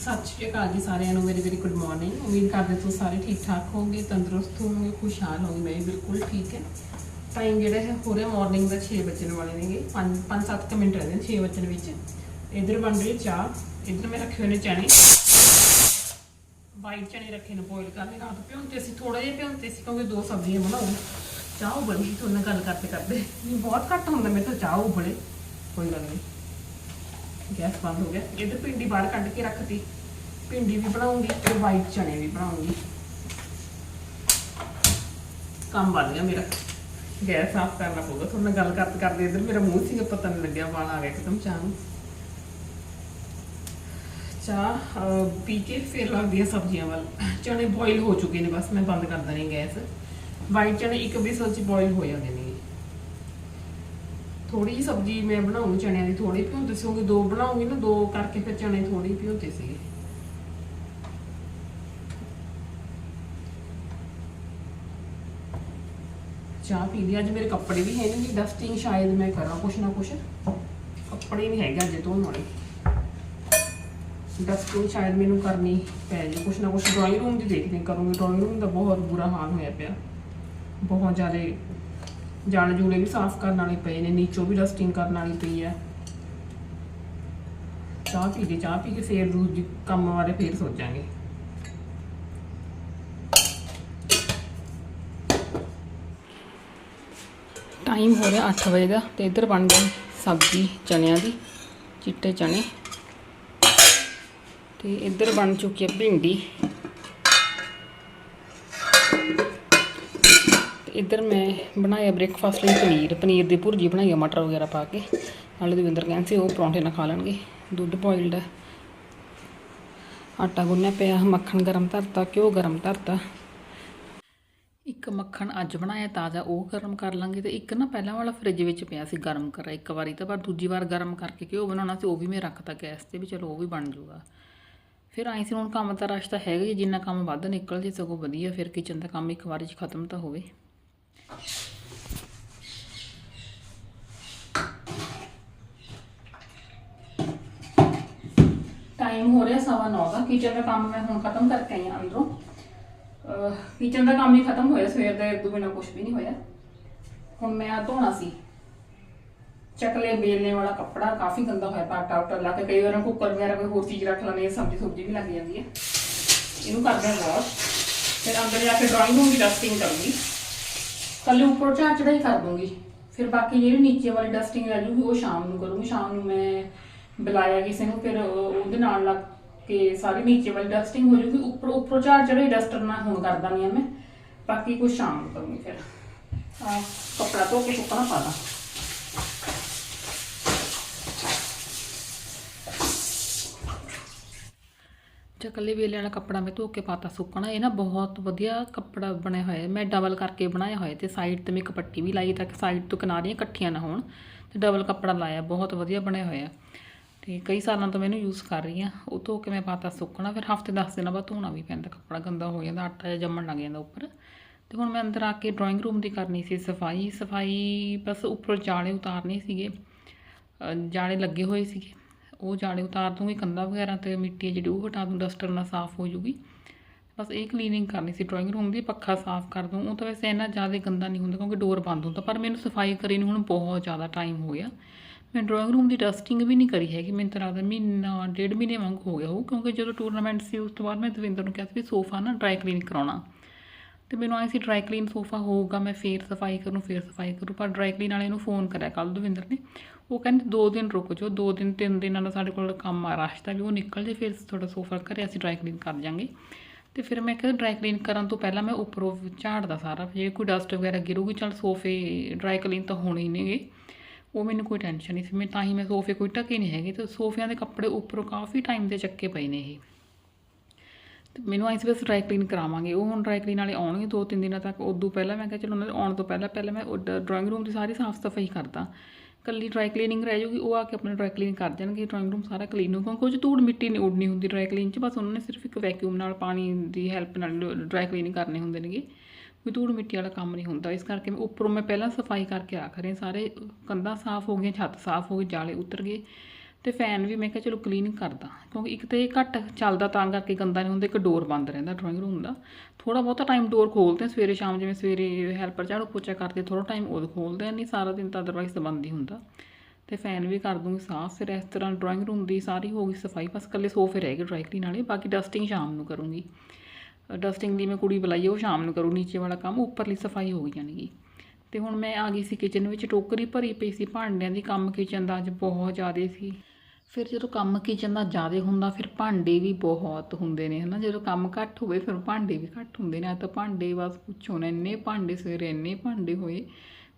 ਸਤਿ ਸ਼੍ਰੀ ਅਕਾਲ ਜੀ ਸਾਰਿਆਂ ਨੂੰ, ਮੇਰੀ ਵੈਰੀ ਗੁੱਡ ਮਾਰਨਿੰਗ ਉਮੀਦ ਕਰਦੇ ਤੁਸੀਂ ਸਾਰੇ ਠੀਕ ਠਾਕ ਹੋਵੋਗੇ, ਤੰਦਰੁਸਤ ਹੋਵੋਗੇ, ਖੁਸ਼ਹਾਲ ਹੋਵੋਗੇ। ਮੈਂ ਬਿਲਕੁਲ ਠੀਕ ਹੈ। ਟਾਈਮ ਜਿਹੜਾ ਹੈ, ਹੋ ਰਿਹਾ ਮਾਰਨਿੰਗ ਦਾ 6 ਵਜਣ ਵਾਲੇ ਨੇਗੇ। 5 5-7 ਮਿੰਟ ਰਹਿੰਦੇ ਨੇ 6 ਵਜਣ ਵਿੱਚ। ਇਧਰ ਬਣ ਰਹੀ ਚਾਹ। ਇਧਰ ਮੈਂ ਰੱਖੇ ਹੋਏ ਨੇ ਚਣੇ ਵਾਈਟ ਚਣੇ ਰੱਖੇ ਨੇ ਬੋਇਲ ਕਰਨੇ ਰਾਤ ਭਿਉਂਤੇ ਸੀ ਥੋੜਾ ਜਿਹਾ ਭਿਉਂਤੇ ਸੀ, ਕਿਉਂਕਿ ਦੋ ਸਬਜ਼ੀਆਂ ਬਣਾਉ ਚਾਹ ਉਬਲ ਗਈ ਨਾਲ ਗੱਲ ਕਰਦੇ ਕਰਦੇ ਬਹੁਤ ਘੱਟ ਹੁੰਦਾ ਮੇਰੇ ਤੋਂ ਚਾਹ ਉਬਲੇ। ਕੋਈ ਗੱਲ ਨਹੀਂ। ਗੈਸ ਬੰਦ ਹੋ ਗਿਆ। ਇਧਰ ਭਿੰਡੀ ਬਾਹਰ ਕੱਢ ਕੇ ਰੱਖਤੀ, ਭਿੰਡੀ ਵੀ ਬਣਾਉਂਗੀ ਤੇ ਵਾਈਟ ਚਨੇ ਵੀ ਬਣਾਉਂਗੀ। ਕੰਮ ਵੱਧ ਗਿਆ ਮੇਰਾ। ਗੈਸ ਸਾਫ਼ ਕਰਨਾ ਪਊਗਾ। ਤੁਹਾਨੂੰ ਨਾਲ ਗੱਲ ਕਰਦੇ ਕਰਦੇ ਇਧਰ ਮੇਰਾ ਮੂੰਹ ਸੀਗਾ, ਪਤਾ ਨਹੀਂ ਲੱਗਿਆ, ਵਾਲ ਆ ਗਿਆ ਇੱਕਦਮ ਚਾਹ ਨੂੰ। ਚਾਹ ਪੀ ਕੇ ਫਿਰ ਲੱਗਦੀ ਹੈ ਸਬਜ਼ੀਆਂ ਵੱਲ। ਚਣੇ ਬੋਇਲ ਹੋ ਚੁੱਕੇ ਨੇ ਬਸ, ਮੈਂ ਬੰਦ ਕਰ ਦਣੀ ਗੈਸ। ਵਾਈਟ ਚਣੇ ਇੱਕ ਵਿਸਲ ਚ ਬੋਇਲ ਹੋ ਜਾਂਦੇ ਨੇ। ਥੋੜੀ ਜਿਹੀ ਸਬਜ਼ੀ ਮੈਂ ਬਣਾਉਂ ਚਣਿਆਂ ਦੀ ਥੋੜੀ ਭਿਉਂਤੇ ਸੀਗੇ ਦੋ ਬਣਾਉਂਗੀ ਨਾ, ਦੋ ਕਰਕੇ ਫਿਰ ਚਣੇ ਥੋੜੀ ਭਿਉਂਤੇ ਸੀਗੇ ਚਾਹ ਪੀ ਲਈ, ਅੱਜ ਮੇਰੇ ਕੱਪੜੇ ਵੀ ਹੈ ਨਹੀਂ ਡਸਟਿੰਗ ਸ਼ਾਇਦ ਮੈਂ ਕਰਾਂ ਕੁਛ ਨਾ ਕੁਛ। ਕੱਪੜੇ ਨਹੀਂ ਹੈਗੇ ਅੱਜ ਧੋਣ ਵਾਲੇ। ਡਸਟਿੰਗ ਸ਼ਾਇਦ ਮੈਨੂੰ ਕਰਨੀ ਪੈ ਜੇ, ਕੁਛ ਨਾ ਕੁਛ ਡਰਾਇੰਗ ਰੂਮ ਦੀ ਦੇਖਦੇ ਹਾਂ, ਕਰੂੰਗੀ ਡਰਾਇੰਗ ਰੂਮ ਦਾ ਬਹੁਤ ਬੁਰਾ ਹਾਲ ਹੋਇਆ ਪਿਆ। ਬਹੁਤ ਜ਼ਿਆਦਾ ਜਾਲ ਜੂਲੇ ਵੀ ਸਾਫ਼ ਕਰਨ ਵਾਲੇ ਪਏ ਨੇ, ਨੀਚੋਂ ਵੀ ਡਸਟਿੰਗ ਕਰਨ ਵਾਲੀ ਪਈ ਹੈ। ਚਾਹ ਪੀ ਕੇ, ਚਾਹ ਪੀ ਕੇ ਫੇਰ ਦੂਜੀ ਕੰਮ ਬਾਰੇ ਫੇਰ ਸੋਚਾਂਗੇ। ਟਾਈਮ ਹੋ ਰਿਹਾ 8 ਵਜੇ ਦਾ ਤੇ ਇੱਧਰ ਬਣ ਗਈ ਸਬਜ਼ੀ ਚਨਿਆਂ ਦੀ, ਚਿੱਟੇ ਚਨੇ ਤੇ ਇੱਧਰ ਬਣ ਚੁੱਕੀ ਹੈ ਭਿੰਡੀ। ਇੱਧਰ ਮੈਂ ਬਣਾਇਆ ਬ੍ਰੇਕਫਾਸਟ ਲਈ ਪਨੀਰ ਪਨੀਰ ਦੀ ਭੁਰਜੀ ਬਣਾਈ ਆ, ਮਟਰ ਵਗੈਰਾ ਪਾ ਕੇ। ਨਾਲੇ ਦਵਿੰਦਰ ਕਹਿੰਦੇ ਸੀ ਉਹ ਪਰੌਂਠੇ ਨਾਲ ਖਾ ਲੈਣਗੇ। ਦੁੱਧ ਬੋਇਲਡ ਹੈ ਆਟਾ ਗੁੰਨਿਆ ਪਿਆ, ਮੱਖਣ ਗਰਮ ਧਰਤਾ, ਘਿਓ ਗਰਮ ਧਰਤਾ। ਇੱਕ ਮੱਖਣ ਅੱਜ ਬਣਾਇਆ, ਤਾਜ਼ਾ ਉਹ ਗਰਮ ਕਰ ਲਾਂਗੇ ਤੇ ਇੱਕ ਨਾ ਪਹਿਲਾਂ ਵਾਲਾ ਫ੍ਰਿਜ ਵਿੱਚ ਪਿਆ ਸੀ ਗਰਮ ਕਰਾ ਇੱਕ ਵਾਰੀ ਤਾਂ ਪਰ ਦੂਜੀ ਵਾਰ ਗਰਮ ਕਰਕੇ ਘਿਓ ਬਣਾਉਣਾ ਸੀ, ਉਹ ਵੀ ਮੈਂ ਰੱਖਤਾ ਗੈਸ ਤੇ ਵੀ ਚਲੋ ਉਹ ਵੀ ਬਣ ਜਾਊਗਾ। ਫਿਰ ਆਈ ਸੀ, ਹੁਣ ਕੰਮ ਤਾਂ ਰਸ਼ ਤਾਂ ਹੈਗਾ ਹੀ ਜਿੰਨਾ ਕੰਮ ਵੱਧ ਨਿਕਲ ਜੇ ਸਗੋਂ ਵਧੀਆ, ਫਿਰ ਕਿਚਨ ਦਾ ਕੰਮ ਇੱਕ ਵਾਰੀ 'ਚ ਖਤਮ ਤਾਂ ਹੋਵੇ। ਟਾਈਮ ਹੋ ਰਿਹਾ ਸਵਾ ਨੌ ਦਾ। ਕਿਚਨ ਦਾ ਕੰਮ ਮੈਂ ਹੁਣ ਖਤਮ ਕਰਕੇ ਆਈ ਹਾਂ ਅੰਦਰੋਂ। ਕਿਚਨ ਦਾ ਕੰਮ ਹੀ ਖਤਮ ਹੋਇਆ, ਸਵੇਰ ਦਾ ਇੱਕ ਬਿਨਾ ਕੁਝ ਵੀ ਨਹੀਂ ਹੋਇਆ। ਹੁਣ ਮੈਂ ਆ ਧੋਣਾ ਸੀ। ਚਕਲੇ ਬੇਲਣੇ ਵਾਲਾ ਕੱਪੜਾ, ਕਾਫੀ ਗੰਦਾ ਹੋਇਆ ਪਾ ਆਟਾ ਉਟਾ ਲਾ ਕੇ। ਕਈ ਵਾਰ ਕੁੱਕਰ ਵਗੈਰਾ ਕੋਈ ਹੋਰ ਚੀਜ਼ ਰੱਖ ਲੈਂਦੇ ਸਬਜ਼ੀ ਸੁਬਜ਼ੀ ਵੀ ਲੱਗ ਜਾਂਦੀ ਹੈ। ਇਹਨੂੰ ਕਰਦੇ ਹਾਂ ਵਾਸ਼ ਫਿਰ ਅੰਦਰ ਜਾ ਕੇ ਡਰਾਇੰਗ ਰੂਮ ਦੀ ਡਸਟਿੰਗ ਕਰੂੰਗੀ। ਕੱਲੇ ਉੱਪਰ ਝਾੜ ਚੜਾਈ ਕਰ ਦੂੰਗੀ ਫਿਰ ਬਾਕੀ ਜਿਹੜੀ ਨੀਚੇ ਵਾਲੀ ਡਸਟਿੰਗ ਰਹਿ ਜੂਗੀ, ਉਹ ਸ਼ਾਮ ਨੂੰ ਕਰੂੰਗੀ। ਸ਼ਾਮ ਨੂੰ ਮੈਂ ਬੁਲਾਇਆ ਕਿਸੇ ਨੂੰ, ਫਿਰ ਉਹਦੇ ਨਾਲ ਲੱਗ ਕੇ ਸਾਰੀ ਨੀਚੇ ਵਾਲੀ ਡਸਟਿੰਗ ਹੋ ਜੂਗੀ। ਉੱਪਰ ਉੱਪਰ ਝਾੜ ਚੜਾਈ ਡਸਟਰ ਨਾਲ ਹੁਣ ਕਰ ਦਾਂਗੀ ਮੈਂ। ਬਾਕੀ ਕੁਝ ਸ਼ਾਮ ਨੂੰ ਕਰੂੰਗੀ ਫਿਰ। ਕੱਪੜਾ ਧੋ ਕੇ ਸੁੱਕਣਾ ਪਾ ਦਾਂ ਚੱਕਲੇ ਵੇਲੇ ਵਾਲਾ ਕੱਪੜਾ ਮੈਂ ਧੋ ਕੇ ਪਾਤਾ ਸੁੱਕਣਾ, ਇਹ ਨਾ ਬਹੁਤ ਵਧੀਆ ਕੱਪੜਾ ਬਣਿਆ ਹੋਇਆ ਮੈਂ ਡਬਲ ਕਰਕੇ ਬਣਾਇਆ ਹੋਇਆ ਤੇ ਸਾਈਡ ਤੇ ਮੈਂ ਇੱਕ ਪੱਟੀ ਵੀ ਲਾਈ ਤਾਂ ਕਿ ਸਾਈਡ ਤੋਂ ਕਿਨਾਰੀਆਂ ਇਕੱਠੀਆਂ ਨਾ ਹੋਣ ਤੇ ਡਬਲ ਕੱਪੜਾ ਲਾਇਆ, ਬਹੁਤ ਵਧੀਆ ਬਣਿਆ ਹੋਇਆ ਤੇ ਕਈ ਸਾਲਾਂ ਤੋਂ ਮੈਨੂੰ ਯੂਜ਼ ਕਰ ਰਹੀ ਆ ਉਹ ਧੋ ਕੇ ਮੈਂ ਪਾਤਾ ਸੁੱਕਣਾ, ਫਿਰ ਹਫ਼ਤੇ 10 ਦਿਨਾਂ ਬਾਅਦ ਧੋਣਾ ਵੀ ਪੈਂਦਾ, ਕੱਪੜਾ ਗੰਦਾ ਹੋ ਜਾਂਦਾ, ਆਟਾ ਜਿਹਾ ਜੰਮਣ ਲੱਗ ਜਾਂਦਾ ਉੱਪਰ। ਤੇ ਹੁਣ ਮੈਂ ਅੰਦਰ ਆ ਕੇ ਡਰਾਇੰਗ ਰੂਮ ਦੀ ਕਰਨੀ ਸੀ ਸਫ਼ਾਈ ਸਫ਼ਾਈ ਬਸ ਉੱਪਰੋਂ ਜਾਲੇ ਉਤਾਰਨੇ ਸੀਗੇ, ਅਹ ਜਾਲੇ ਲੱਗੇ ਹੋਏ ਸੀਗੇ। ਉਹ ਜਾਲੇ ਉਤਾਰ ਦੂੰਗੀ, ਕੰਧਾਂ ਵਗੈਰਾ ਤੇ ਮਿੱਟੀ ਹੈ ਜਿਹੜੀ ਉਹ ਹਟਾ ਦੂੰ, ਡਸਟਰ ਨਾਲ ਸਾਫ਼ ਹੋ ਜੂਗੀ ਬਸ ਇਹ ਕਲੀਨਿੰਗ ਕਰਨੀ ਸੀ ਡਰਾਇੰਗ ਰੂਮ ਦੀ, ਪੱਖਾ ਸਾਫ਼ ਕਰ ਦੂੰ। ਉਹ ਤਾਂ ਵੈਸੇ ਇੰਨਾ ਜ਼ਿਆਦਾ ਗੰਦਾ ਨਹੀਂ ਹੁੰਦਾ ਕਿਉਂਕਿ ਡੋਰ ਬੰਦ ਹੁੰਦਾ, ਪਰ ਮੈਨੂੰ ਸਫ਼ਾਈ ਕਰੀ ਨੂੰ ਹੁਣ ਬਹੁਤ ਜ਼ਿਆਦਾ ਟਾਈਮ ਹੋ ਗਿਆ। ਮੈਂ ਡਰਾਇੰਗ ਰੂਮ ਦੀ ਡਸਟਿੰਗ ਵੀ ਨਹੀਂ ਕਰੀ ਹੈਗੀ, ਮੈਨੂੰ ਤਾਂ ਲੱਗਦਾ ਮਹੀਨਾ, ਡੇਢ ਮਹੀਨੇ ਵਾਂਗ ਹੋ ਗਿਆ ਉਹ, ਕਿਉਂਕਿ ਜਦੋਂ ਟੂਰਨਾਮੈਂਟ ਸੀ, ਉਸ ਤੋਂ ਬਾਅਦ ਮੈਂ ਦਵਿੰਦਰ ਨੂੰ ਕਿਹਾ ਸੀ ਵੀ ਸੋਫਾ ਨਾ ਡਰਾਈ ਕਲੀਨ ਕਰਾਉਣਾ। ਤੇ ਮੈਨੂੰ ਆਈ ਸੀ ਡਰਾਈ ਕਲੀਨ ਸੋਫਾ ਹੋਊਗਾ, ਮੈਂ ਫੇਰ ਸਫ਼ਾਈ ਕਰੂੰ, ਫੇਰ ਸਫ਼ਾਈ ਕਰੂੰ, ਪਰ ਡਰਾਈ ਕਲੀਨ ਵਾਲੇ ਨੂੰ ਫੋਨ ਕਰਿਆ ਕੱਲ ਦਵਿੰਦਰ ਨੇ। ਉਹ ਕਹਿੰਦੇ ਦੋ ਦਿਨ ਰੁਕ ਜਾਓ, ਦੋ ਦਿਨ, ਤਿੰਨ ਦਿਨਾਂ ਦਾ ਸਾਡੇ ਕੋਲ ਕੰਮ ਆ ਰਸਤਾ ਵੀ ਉਹ ਨਿਕਲ ਜੇ, ਫਿਰ ਤੁਹਾਡਾ ਸੋਫਾ ਘਰੇ ਅਸੀਂ ਡਰਾਈ ਕਲੀਨ ਕਰ ਜਾਾਂਗੇ। ਤੇ ਫਿਰ ਮੈਂ ਕਿਹਾ ਡਰਾਈ ਕਲੀਨ ਕਰਨ ਤੋਂ ਪਹਿਲਾਂ ਮੈਂ ਉੱਪਰੋਂ ਝਾੜਦਾ ਸਾਰਾ ਜੇ ਕੋਈ ਡਸਟ ਵਗੈਰਾ ਗਿਰੂਗੀ, ਚਲ ਸੋਫੇ ਡਰਾਈ ਕਲੀਨ ਤਾਂ ਹੋਣੇ ਹੀ ਨੇਗੇ। ਉਹ ਮੈਨੂੰ ਕੋਈ ਟੈਨਸ਼ਨ ਨਹੀਂ ਸੀ, ਮੈਂ ਤਾਂ ਹੀ ਮੈਂ ਸੋਫੇ ਕੋਈ ਢਕੇ ਨਹੀਂ ਹੈਗੇ, ਤੇ ਸੋਫਿਆਂ ਦੇ ਕੱਪੜੇ ਉੱਪਰੋਂ ਕਾਫੀ ਟਾਈਮ ਦੇ ਚੱਕੇ ਪਏ ਨੇ ਇਹ। ਮੈਨੂੰ ਆਈ ਸੀ ਬਸ ਡਰਾਈ ਕਲੀਨ ਕਰਾਵਾਂਗੇ। ਉਹ ਹੁਣ ਡਰਾਈ ਕਲੀਨ ਵਾਲੇ ਆਉਣਗੇ ਦੋ ਤਿੰਨ ਦਿਨਾਂ ਤੱਕ। ਉਦੋਂ ਪਹਿਲਾਂ ਮੈਂ ਕਿਹਾ ਚਲੋ ਉਹਨਾਂ ਦੇ ਆਉਣ ਤੋਂ ਪਹਿਲਾਂ ਪਹਿਲਾਂ ਮੈਂ ਡਰਾਇੰਗ ਰੂਮ ਦੀ ਸਾਰੀ ਸਾਫ਼ ਸਫ਼ਾਈ ਕਰਦਾ। ਕੱਲੀ ਡਰਾਈ ਕਲੀਨਿੰਗ ਰਹਿ ਜਾਊਗੀ ਉਹ ਆ ਕੇ ਆਪਣਾ ਡਰਾਈ ਕਲੀਨ ਕਰ ਦੇਣਗੇ ਡਰਾਇੰਗ ਰੂਮ ਸਾਰਾ ਕਲੀਨ ਹੋਊਗਾ। ਕਿਉਂਕਿ ਉਹ 'ਚ ਧੂੜ ਮਿੱਟੀ ਨਹੀਂ ਉੱਡਣੀ ਹੁੰਦੀ ਡਰਾਈ ਕਲੀਨ 'ਚ। ਬਸ ਉਹਨਾਂ ਨੇ ਸਿਰਫ ਇੱਕ ਵੈਕਿਊਮ ਨਾਲ ਪਾਣੀ ਦੀ ਹੈਲਪ ਨਾਲ ਡਰਾਈ ਕਲੀਨਿੰਗ ਕਰਨੇ ਹੁੰਦੇ ਨੇਗੇ। ਕੋਈ ਧੂੜ ਮਿੱਟੀ ਵਾਲਾ ਕੰਮ ਨਹੀਂ ਹੁੰਦਾ। ਇਸ ਕਰਕੇ ਮੈਂ ਉੱਪਰੋਂ ਮੈਂ ਪਹਿਲਾਂ ਸਫ਼ਾਈ ਕਰਕੇ ਰੱਖ ਰਹੀ ਸਾਰੇ ਕੰਧਾਂ ਸਾਫ਼ ਹੋ ਗਈਆਂ, ਛੱਤ ਸਾਫ਼ ਹੋ ਗਈ, ਜਾਲੇ ਉਤਰ ਗਏ। ਤੇ ਫੈਨ ਵੀ ਮੈਂ ਕਿਹਾ ਚਲੋ ਕਲੀਨ ਕਰਦਾ। ਕਿਉਂਕਿ ਇੱਕ ਤਾਂ ਇਹ ਘੱਟ ਚੱਲਦਾ ਤਾਂ ਕਰਕੇ ਗੰਦਾ ਨਹੀਂ ਹੁੰਦਾ, ਇੱਕ ਡੋਰ ਬੰਦ ਰਹਿੰਦਾ ਡਰਾਇੰਗ ਰੂਮ ਦਾ। ਥੋੜਾ ਬਹੁਤਾ ਟਾਈਮ ਡੋਰ ਖੋਲਦੇ ਆ ਸਵੇਰੇ ਸ਼ਾਮ ਜਿਵੇਂ ਸਵੇਰੇ ਹੈਲਪਰ ਝਾੜੂ ਪੋਚਾ ਕਰਦੇ ਥੋੜਾ ਟਾਈਮ ਉਦੋਂ ਖੋਲਦੇ ਆ ਨਹੀਂ ਸਾਰਾ ਦਿਨ ਤਾਂ ਅਦਰਵਾਈਜ਼ ਤਾਂ ਬੰਦ ਹੀ ਹੁੰਦਾ। ਤੇ ਫੈਨ ਵੀ ਕਰ ਦੂੰਗੀ ਸਾਫ਼, ਫਿਰ ਇਸ ਤਰ੍ਹਾਂ ਡਰਾਇੰਗ ਰੂਮ ਦੀ ਸਾਰੀ ਹੋ ਗਈ ਸਫ਼ਾਈ, ਬਸ ਇਕੱਲੇ ਸੋਫੇ ਰਹਿ ਗਏ ਡਰਾਈ ਕਲੀਨ ਵਾਲੇ, ਬਾਕੀ ਡਸਟਿੰਗ ਸ਼ਾਮ ਨੂੰ ਕਰੂੰਗੀ। ਡਸਟਿੰਗ ਦੀ ਮੈਂ ਕੁੜੀ ਬੁਲਾਈ ਉਹ ਸ਼ਾਮ ਨੂੰ ਕਰੂ, ਨੀਚੇ ਵਾਲਾ ਕੰਮ, ਉੱਪਰਲੀ ਸਫ਼ਾਈ ਹੋ ਗਈ ਜਾਣਗੀ ਤੇ ਹੁਣ ਮੈਂ ਆ ਗਈ ਸੀ ਕਿਚਨ ਵਿੱਚ, ਟੋਕਰੀ ਭਰੀ ਪਈ ਸੀ, ਭਾਂਡਿਆਂ ਦੀ, ਕੰਮ ਕਿਚਨ ਦਾ ਅੱਜ ਬਹੁਤ ਜ਼ਿਆਦਾ ਸੀ। ਫਿਰ ਜਦੋਂ ਕੰਮ ਕਿਚਨ ਦਾ ਜ਼ਿਆਦਾ ਹੁੰਦਾ, ਫਿਰ ਭਾਂਡੇ ਵੀ ਬਹੁਤ ਹੁੰਦੇ ਨੇ, ਹਨਾ? ਜਦੋਂ ਕੰਮ ਘੱਟ ਹੋਵੇ, ਫਿਰ ਭਾਂਡੇ ਵੀ ਘੱਟ ਹੁੰਦੇ ਨੇ। ਤਾਂ ਭਾਂਡੇ ਬਸ ਪੁੱਛੋ ਨਾ, ਇੰਨੇ ਭਾਂਡੇ ਸਵੇਰੇ, ਇੰਨੇ ਭਾਂਡੇ ਹੋਏ।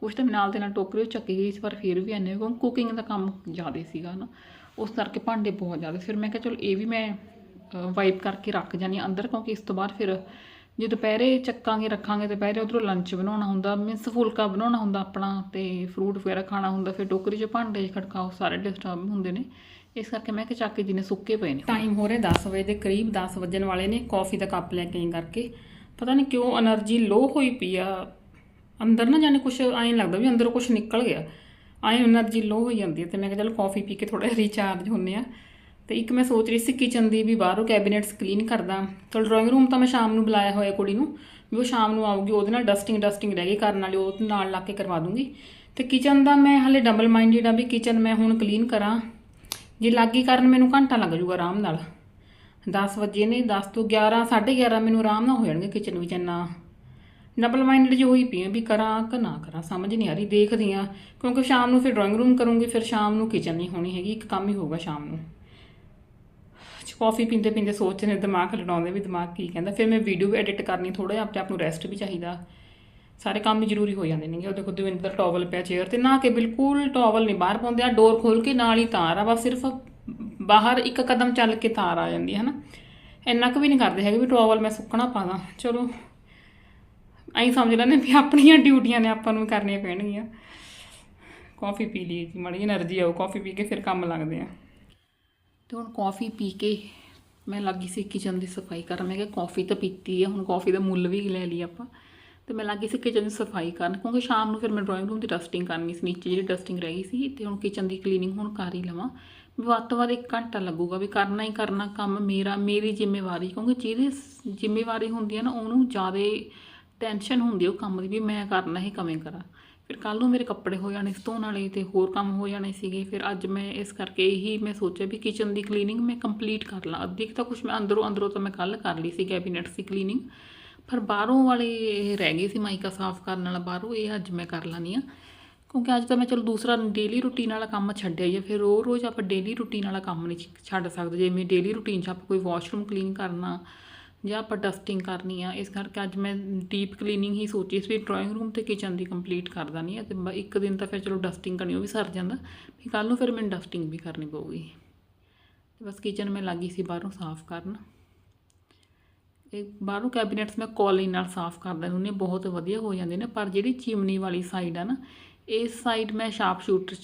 ਕੁਛ ਤਾਂ ਨਾਲ ਦੇ ਨਾਲ ਟੋਕਰੀ ਉਹ ਚੱਕੀ ਗਈ ਸੀ, ਪਰ ਫਿਰ ਵੀ ਇੰਨੇ ਕਿਉਂਕਿ ਕੁਕਿੰਗ ਦਾ ਕੰਮ ਜ਼ਿਆਦਾ ਸੀਗਾ ਨਾ ਉਸ ਕਰਕੇ ਭਾਂਡੇ ਬਹੁਤ ਜ਼ਿਆਦਾ। ਫਿਰ ਮੈਂ ਕਿਹਾ, ਚਲੋ, ਇਹ ਵੀ ਮੈਂ ਵਾਈਪ ਕਰਕੇ ਰੱਖ ਜਾਨੀ ਆਂ ਅੰਦਰ, ਕਿਉਂਕਿ ਇਸ ਤੋਂ ਬਾਅਦ ਫਿਰ ਜੇ ਦੁਪਹਿਰੇ ਚੱਕਾਂਗੇ, ਰੱਖਾਂਗੇ, ਦੁਪਹਿਰੇ ਉਧਰੋਂ ਲੰਚ ਬਣਾਉਣਾ ਹੁੰਦਾ ਮੀਨਸ ਫੁਲਕਾ ਬਣਾਉਣਾ ਹੁੰਦਾ ਆਪਣਾ, ਤੇ ਫਰੂਟ ਵਗੈਰਾ ਖਾਣਾ ਹੁੰਦਾ, ਫਿਰ ਟੋਕਰੀ 'ਚ ਭਾਂਡੇ ਖੜਕਾਓ ਸਾਰੇ ਡਿਸਟਰਬ ਹੁੰਦੇ ਨੇ। ਇਸ ਕਰਕੇ ਮੈਂ ਕਿ ਚਾਕੀ ਜੀ ਨੇ ਸੁੱਕੇ ਪਏ ਨੇ। ਟਾਈਮ ਹੋ ਰਿਹਾ 10 ਵਜੇ ਦੇ ਕਰੀਬ 10 ਵਜਣ ਵਾਲੇ ਨੇ ਕਾਫੀ ਦਾ ਕੱਪ ਲੈ ਕੇ ਕਰਕੇ। ਪਤਾ ਨਹੀਂ ਕਿਉਂ એનર્ਜੀ ਲੋ ਹੋਈ ਪਈ ਆ। ਅੰਦਰ ਨਾ ਜਾਣੇ ਕੁਝ ਐਂ ਲੱਗਦਾ ਵੀ ਅੰਦਰੋਂ ਕੁਝ ਨਿਕਲ ਗਿਆ। ਐਂ એનર્ਜੀ ਲੋ ਹੋਈ ਜਾਂਦੀ ਹੈ ਤੇ ਮੈਂ ਕਿਹਾ ਚਲ ਕਾਫੀ ਪੀ ਕੇ ਥੋੜਾ ਰੀਚਾਰਜ ਹੁੰਨੇ ਆ। ਤੇ ਇੱਕ ਮੈਂ ਸੋਚ ਰਹੀ ਸੀ ਕਿਚਨ ਦੀ ਵੀ ਬਾਹਰੋਂ ਕੈਬਨਿਟਸ ਕਲੀਨ ਕਰਦਾ। ਚਲ ਡਰਾਇੰਗ ਰੂਮ ਤਾਂ ਮੈਂ ਸ਼ਾਮ ਨੂੰ ਬੁਲਾਇਆ ਹੋਇਆ ਕੁੜੀ ਨੂੰ। ਵੀ ਉਹ ਸ਼ਾਮ ਨੂੰ ਆਊਗੀ, ਉਹਦੇ ਨਾਲ ਡਸਟਿੰਗ ਡਸਟਿੰਗ ਰਹਿ ਗਈ। ਕਰਨ ਵਾਲੀ ਉਹ ਨਾਲ ਲਾ ਕੇ ਕਰਵਾ ਦੂੰਗੀ। ਤੇ ਕਿਚਨ ਦਾ ਮੈਂ ਹਲੇ ਡਬਲ ਮਾਈਂਡਡ ਆ ਵੀ ਕਿਚਨ ਮੈਂ ਹੁਣ ਕਲੀਨ ਕਰਾਂ। ਜੇ ਲੱਗੀ ਕਰਨ ਮੈਨੂੰ ਘੰਟਾ ਲੱਗ ਜਾਊਗਾ ਆਰਾਮ ਨਾਲ। 10 ਵਜੇ ਨੇ 10 ਤੋਂ 11 11:30 ਮੈਨੂੰ ਆਰਾਮ ਨਾਲ ਹੋ ਜਾਣਗੇ ਕਿਚਨ ਵਿੱਚ ਇੰਨਾ। ਡਬਲ ਮਾਈਂਡਡ ਜਿਹੀ ਹੋਈ ਪਈ ਆ ਵੀ ਕਰਾਂ ਕਿ ਨਾ ਕਰਾਂ, ਸਮਝ ਨਹੀਂ ਆ ਰਹੀ, ਦੇਖਦੀ ਆ। ਕਿਉਂਕਿ ਸ਼ਾਮ ਨੂੰ ਫਿਰ ਡਰਾਇੰਗ ਰੂਮ ਕਰੂੰਗੀ, ਫਿਰ ਸ਼ਾਮ ਨੂੰ ਕਿਚਨ ਨਹੀਂ ਹੋਣੀ ਹੈਗੀ, ਇੱਕ ਕੰਮ ਹੀ ਹੋਊਗਾ ਸ਼ਾਮ ਨੂੰ। ਕਾਫੀ ਪੀਂਦੇ ਪੀਂਦੇ ਸੋਚਦੇ ਨੇ ਦਿਮਾਗ ਲੜਾਉਂਦੇ ਵੀ ਦਿਮਾਗ ਕੀ ਕਹਿੰਦਾ, ਫਿਰ ਮੈਂ ਵੀਡੀਓ ਵੀ ਐਡਿਟ ਕਰਨੀ ਥੋੜਾ ਜਿਹਾ ਆਪਣੇ ਆਪ ਨੂੰ ਰੈਸਟ ਵੀ ਚਾਹੀਦਾ। ਸਾਰੇ ਕੰਮ ਜ਼ਰੂਰੀ ਹੋ ਜਾਂਦੇ ਨੇਗੇ। ਉਹ ਦੇਖੋ ਦਵਿੰਦਰ ਟਾਵਲ ਪਿਆ ਚੇਅਰ ਤੇ। ਨਾ ਕਿ ਬਿਲਕੁਲ ਟਾਵਲ ਨਹੀਂ ਬਾਹਰ ਪਾਉਂਦੇ। ਆ ਡੋਰ ਖੋਲ ਕੇ ਨਾਲ ਹੀ ਤਾਰ ਆ, ਬਸ ਸਿਰਫ ਬਾਹਰ ਇੱਕ ਕਦਮ ਚੱਲ ਕੇ ਤਾਰ ਆ ਜਾਂਦੀ ਹੈ ਨਾ ਇੰਨਾ ਕੁ ਵੀ ਨਹੀਂ ਕਰਦੇ ਹੈਗੇ ਵੀ ਟਾਵਲ ਮੈਂ ਸੁੱਕਣਾ ਪਾ ਦਾਂ। ਚਲੋ, ਐਂ ਸਮਝ ਲੈਣੇ ਵੀ ਆਪਣੀਆਂ ਡਿਊਟੀਆਂ ਨੇ ਆਪਾਂ ਨੂੰ ਕਰਨੀਆਂ ਪੈਣਗੀਆਂ। ਕਾਫੀ ਪੀ ਲਈ ਜੀ, ਮੜੀ એનર્ਜੀ ਆਉ ਕਾਫੀ ਪੀ ਕੇ ਫਿਰ ਕੰਮ ਲੱਗਦੇ ਆ। ਤੇ ਹੁਣ ਕਾਫੀ ਪੀ ਕੇ ਮੈਂ ਲੱਗੀ ਸੀ ਕਿਚਨ ਦੀ ਸਫ਼ਾਈ ਕਰਨ। ਮੈਂ ਕਿਹਾ ਕਾਫੀ ਤਾਂ ਪੀਤੀ ਹੈ ਹੁਣ ਕਾਫੀ ਦਾ ਮੁੱਲ ਵੀ ਲੈ ਲਈ ਆਪਾਂ। ਤੇ ਮੈਂ ਲੱਗੀ ਸੀ ਕਿਚਨ ਦੀ ਸਫ਼ਾਈ ਕਰਨ, ਕਿਉਂਕਿ ਸ਼ਾਮ ਨੂੰ ਫਿਰ ਮੈਂ ਡਰਾਇੰਗ ਰੂਮ ਦੀ ਡਸਟਿੰਗ ਕਰਨੀ ਸੀ, ਨੀਚੇ ਜਿਹੜੀ ਡਸਟਿੰਗ ਰਹਿ ਗਈ ਸੀ, ਤੇ ਹੁਣ ਕਿਚਨ ਦੀ ਕਲੀਨਿੰਗ ਹੁਣ ਕਰ ਹੀ ਲਵਾਂ। ਵੀ ਵੱਧ ਤੋਂ ਵੱਧ ਇੱਕ ਘੰਟਾ ਲੱਗੂਗਾ ਵੀ ਕਰਨਾ ਹੀ ਕਰਨਾ ਕੰਮ ਮੇਰਾ, ਮੇਰੀ ਜ਼ਿੰਮੇਵਾਰੀ, ਕਿਉਂਕਿ ਜਿਹਦੀ ਜ਼ਿੰਮੇਵਾਰੀ ਹੁੰਦੀ ਹੈ ਨਾ, ਉਹਨੂੰ ਜ਼ਿਆਦਾ ਟੈਨਸ਼ਨ ਹੁੰਦੀ ਉਹ ਕੰਮ ਦੀ, ਵੀ ਮੈਂ ਕਰਨਾ ਹੀ ਕਵੇਂ ਕਰਾਂ। ਫਿਰ ਕੱਲ ਨੂੰ ਮੇਰੇ ਕੱਪੜੇ ਹੋ ਜਾਣੇ ਸੀ ਧੋਣ ਵਾਲੇ ਤੇ ਹੋਰ ਕੰਮ ਹੋ ਜਾਣੇ ਸੀਗੇ, ਫਿਰ ਅੱਜ ਮੈਂ ਇਸ ਕਰਕੇ ਇਹੀ ਮੈਂ ਸੋਚਿਆ ਵੀ ਕਿਚਨ ਦੀ ਕਲੀਨਿੰਗ ਮੈਂ ਕੰਪਲੀਟ ਕਰ ਲਾਂ। ਅੱਧੀ ਕੁ ਤਾਂ ਕੁਝ ਮੈਂ ਅੰਦਰੋਂ ਅੰਦਰੋਂ ਤਾਂ ਮੈਂ ਕੱਲ ਕਰ ਲਈ ਸੀ ਕੈਬਨਿਟਸ ਦੀ ਕਲੀਨਿੰਗ ਪਰ ਬਾਹਰੋਂ ਵਾਲੇ ਇਹ ਰਹਿ ਗਏ ਸੀ ਮਾਈਕਾ ਸਾਫ਼ ਕਰਨ ਵਾਲਾ ਬਾਹਰੋਂ, ਇਹ ਅੱਜ ਮੈਂ ਕਰ ਲਾਨੀ ਆ ਕਿਉਂਕਿ ਅੱਜ ਤਾਂ ਮੈਂ ਚਲੋ ਦੂਸਰਾ ਡੇਲੀ ਰੂਟੀਨ ਵਾਲਾ ਕੰਮ ਛੱਡਿਆ ਹੀ ਆ, ਫਿਰ ਰੋਜ਼ ਰੋਜ਼ ਆਪਾਂ ਡੇਲੀ ਰੂਟੀਨ ਵਾਲਾ ਕੰਮ ਨਹੀਂ ਛੱਡ ਸਕਦੇ। ਜਿਵੇਂ ਡੇਲੀ ਰੂਟੀਨ 'ਚ ਆਪਾਂ ਕੋਈ ਵਾਸ਼ਰੂਮ ਕਲੀਨ ਕਰਨਾ ਜਾਂ ਆਪਾਂ ਡਸਟਿੰਗ ਕਰਨੀ ਆ, ਇਸ ਕਰਕੇ ਅੱਜ ਮੈਂ ਡੀਪ ਕਲੀਨਿੰਗ ਹੀ ਸੋਚੀ ਸੀ ਵੀ ਡਰਾਇੰਗ ਰੂਮ ਤੇ ਕਿਚਨ ਦੀ ਕੰਪਲੀਟ ਕਰ ਦਾਨੀ ਆ ਤੇ ਇੱਕ ਦਿਨ ਤਾਂ ਫਿਰ ਚਲੋ ਡਸਟਿੰਗ ਕਰਨੀ, ਉਹ ਵੀ ਸਰ ਜਾਂਦਾ। ਵੀ ਕੱਲ ਨੂੰ ਫਿਰ ਮੈਨੂੰ ਡਸਟਿੰਗ ਵੀ ਕਰਨੀ ਪਊਗੀ। ਤੇ ਬਸ ਕਿਚਨ ਮੈਂ ਲੱਗੀ ਸੀ ਬਾਹਰੋਂ ਸਾਫ਼ ਕਰਨ। ਇਹ ਬਾਹਰੋਂ ਕੈਬਨਿਟਸ ਮੈਂ ਕੋਲਿਨ ਨਾਲ ਸਾਫ਼ ਕਰ ਦਿੰਦੀ ਹੁੰਦੀ ਬਹੁਤ ਵਧੀਆ ਹੋ ਜਾਂਦੇ ਨੇ, ਪਰ ਜਿਹੜੀ ਚਿਮਨੀ ਵਾਲੀ ਸਾਈਡ ਆ ਨਾ ਇਸ ਸਾਈਡ ਮੈਂ ਸ਼ਾਰਪ ਸ਼ੂਟਰ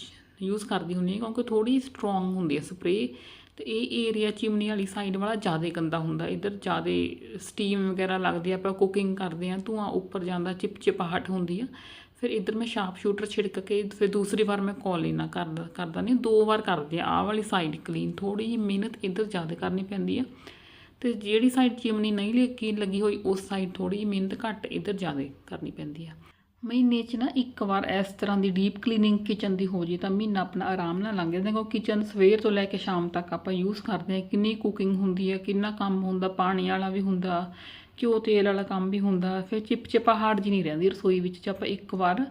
ਯੂਜ਼ ਕਰਦੀ ਹੁੰਦੀ ਹਾਂ ਕਿਉਂਕਿ ਥੋੜੀ ਸਟਰੋਂਗ ਹੁੰਦੀ ਹੈ ਸਪਰੇਅ ਤੇ ਇਹ ਏਰੀਆ ਚਿਮਨੀ ਵਾਲੀ ਸਾਈਡ ਵਾਲਾ ਜ਼ਿਆਦਾ ਗੰਦਾ ਹੁੰਦਾ, ਇੱਧਰ ਜ਼ਿਆਦਾ ਸਟੀਮ ਵਗੈਰਾ ਲੱਗਦੀ ਆ, ਆਪਾਂ ਕੁਕਿੰਗ ਕਰਦੇ ਆ ਧੂਆਂ ਉੱਪਰ ਜਾਂਦਾ ਚਿਪਚਿਪਾਹਟ ਹੁੰਦੀ ਆ, ਫਿਰ ਇੱਧਰ ਮੈਂ ਸ਼ਾਰਪ ਸ਼ੂਟਰ ਛਿੜਕ ਕੇ, ਫਿਰ ਦੂਸਰੀ ਵਾਰ ਮੈਂ ਕੋਲਿਨ ਨਾਲ ਕਰਦਾ ਕਰਦਾ ਨਹੀਂ ਦੋ ਵਾਰ ਕਰਦੇ ਆ ਆਹ ਵਾਲੀ ਸਾਈਡ ਕਲੀਨ ਥੋੜੀ ਜਿਹੀ ਮਿਹਨਤ ਇੱਧਰ ਜ਼ਿਆਦਾ ਕਰਨੀ ਪੈਂਦੀ ਆ ਤੇ ਜਿਹੜੀ ਸਾਈਡ ਚਿਮਨੀ ਨਹੀਂ ਲੱਗੀ ਲੱਗੀ ਹੋਈ, ਉਸ ਸਾਈਡ ਥੋੜੀ ਜਿਹੀ ਮਿਹਨਤ ਘੱਟ ਇੱਧਰ ਜ਼ਿਆਦਾ ਕਰਨੀ ਪੈਂਦੀ ਆ। ਮਹੀਨੇ 'ਚ ਨਾ ਇੱਕ ਵਾਰ ਇਸ ਤਰ੍ਹਾਂ ਦੀ ਡੀਪ ਕਲੀਨਿੰਗ ਕਿਚਨ ਦੀ ਹੋ ਜੇ ਤਾਂ ਮਹੀਨਾ ਆਪਣਾ ਆਰਾਮ ਨਾਲ ਲੰਘ ਜਾਂਦਾ, ਕਿਉਂਕਿ ਕਿਚਨ ਸਵੇਰ ਤੋਂ ਲੈ ਕੇ ਸ਼ਾਮ ਤੱਕ ਆਪਾਂ ਯੂਜ਼ ਕਰਦੇ ਹਾਂ ਕਿੰਨੀ ਕੁਕਿੰਗ ਹੁੰਦੀ ਹੈ ਕਿੰਨਾ ਕੰਮ ਹੁੰਦਾ, ਪਾਣੀ ਵਾਲਾ ਵੀ ਹੁੰਦਾ, ਘਿਓ ਤੇਲ ਵਾਲਾ ਕੰਮ ਵੀ ਹੁੰਦਾ, ਫਿਰ ਚਿਪਚਿਪਾਹਟ ਜੀ ਨਹੀਂ ਰਹਿੰਦੀ ਰਸੋਈ ਵਿੱਚ, ਜੇ ਆਪਾਂ ਇੱਕ ਵਾਰ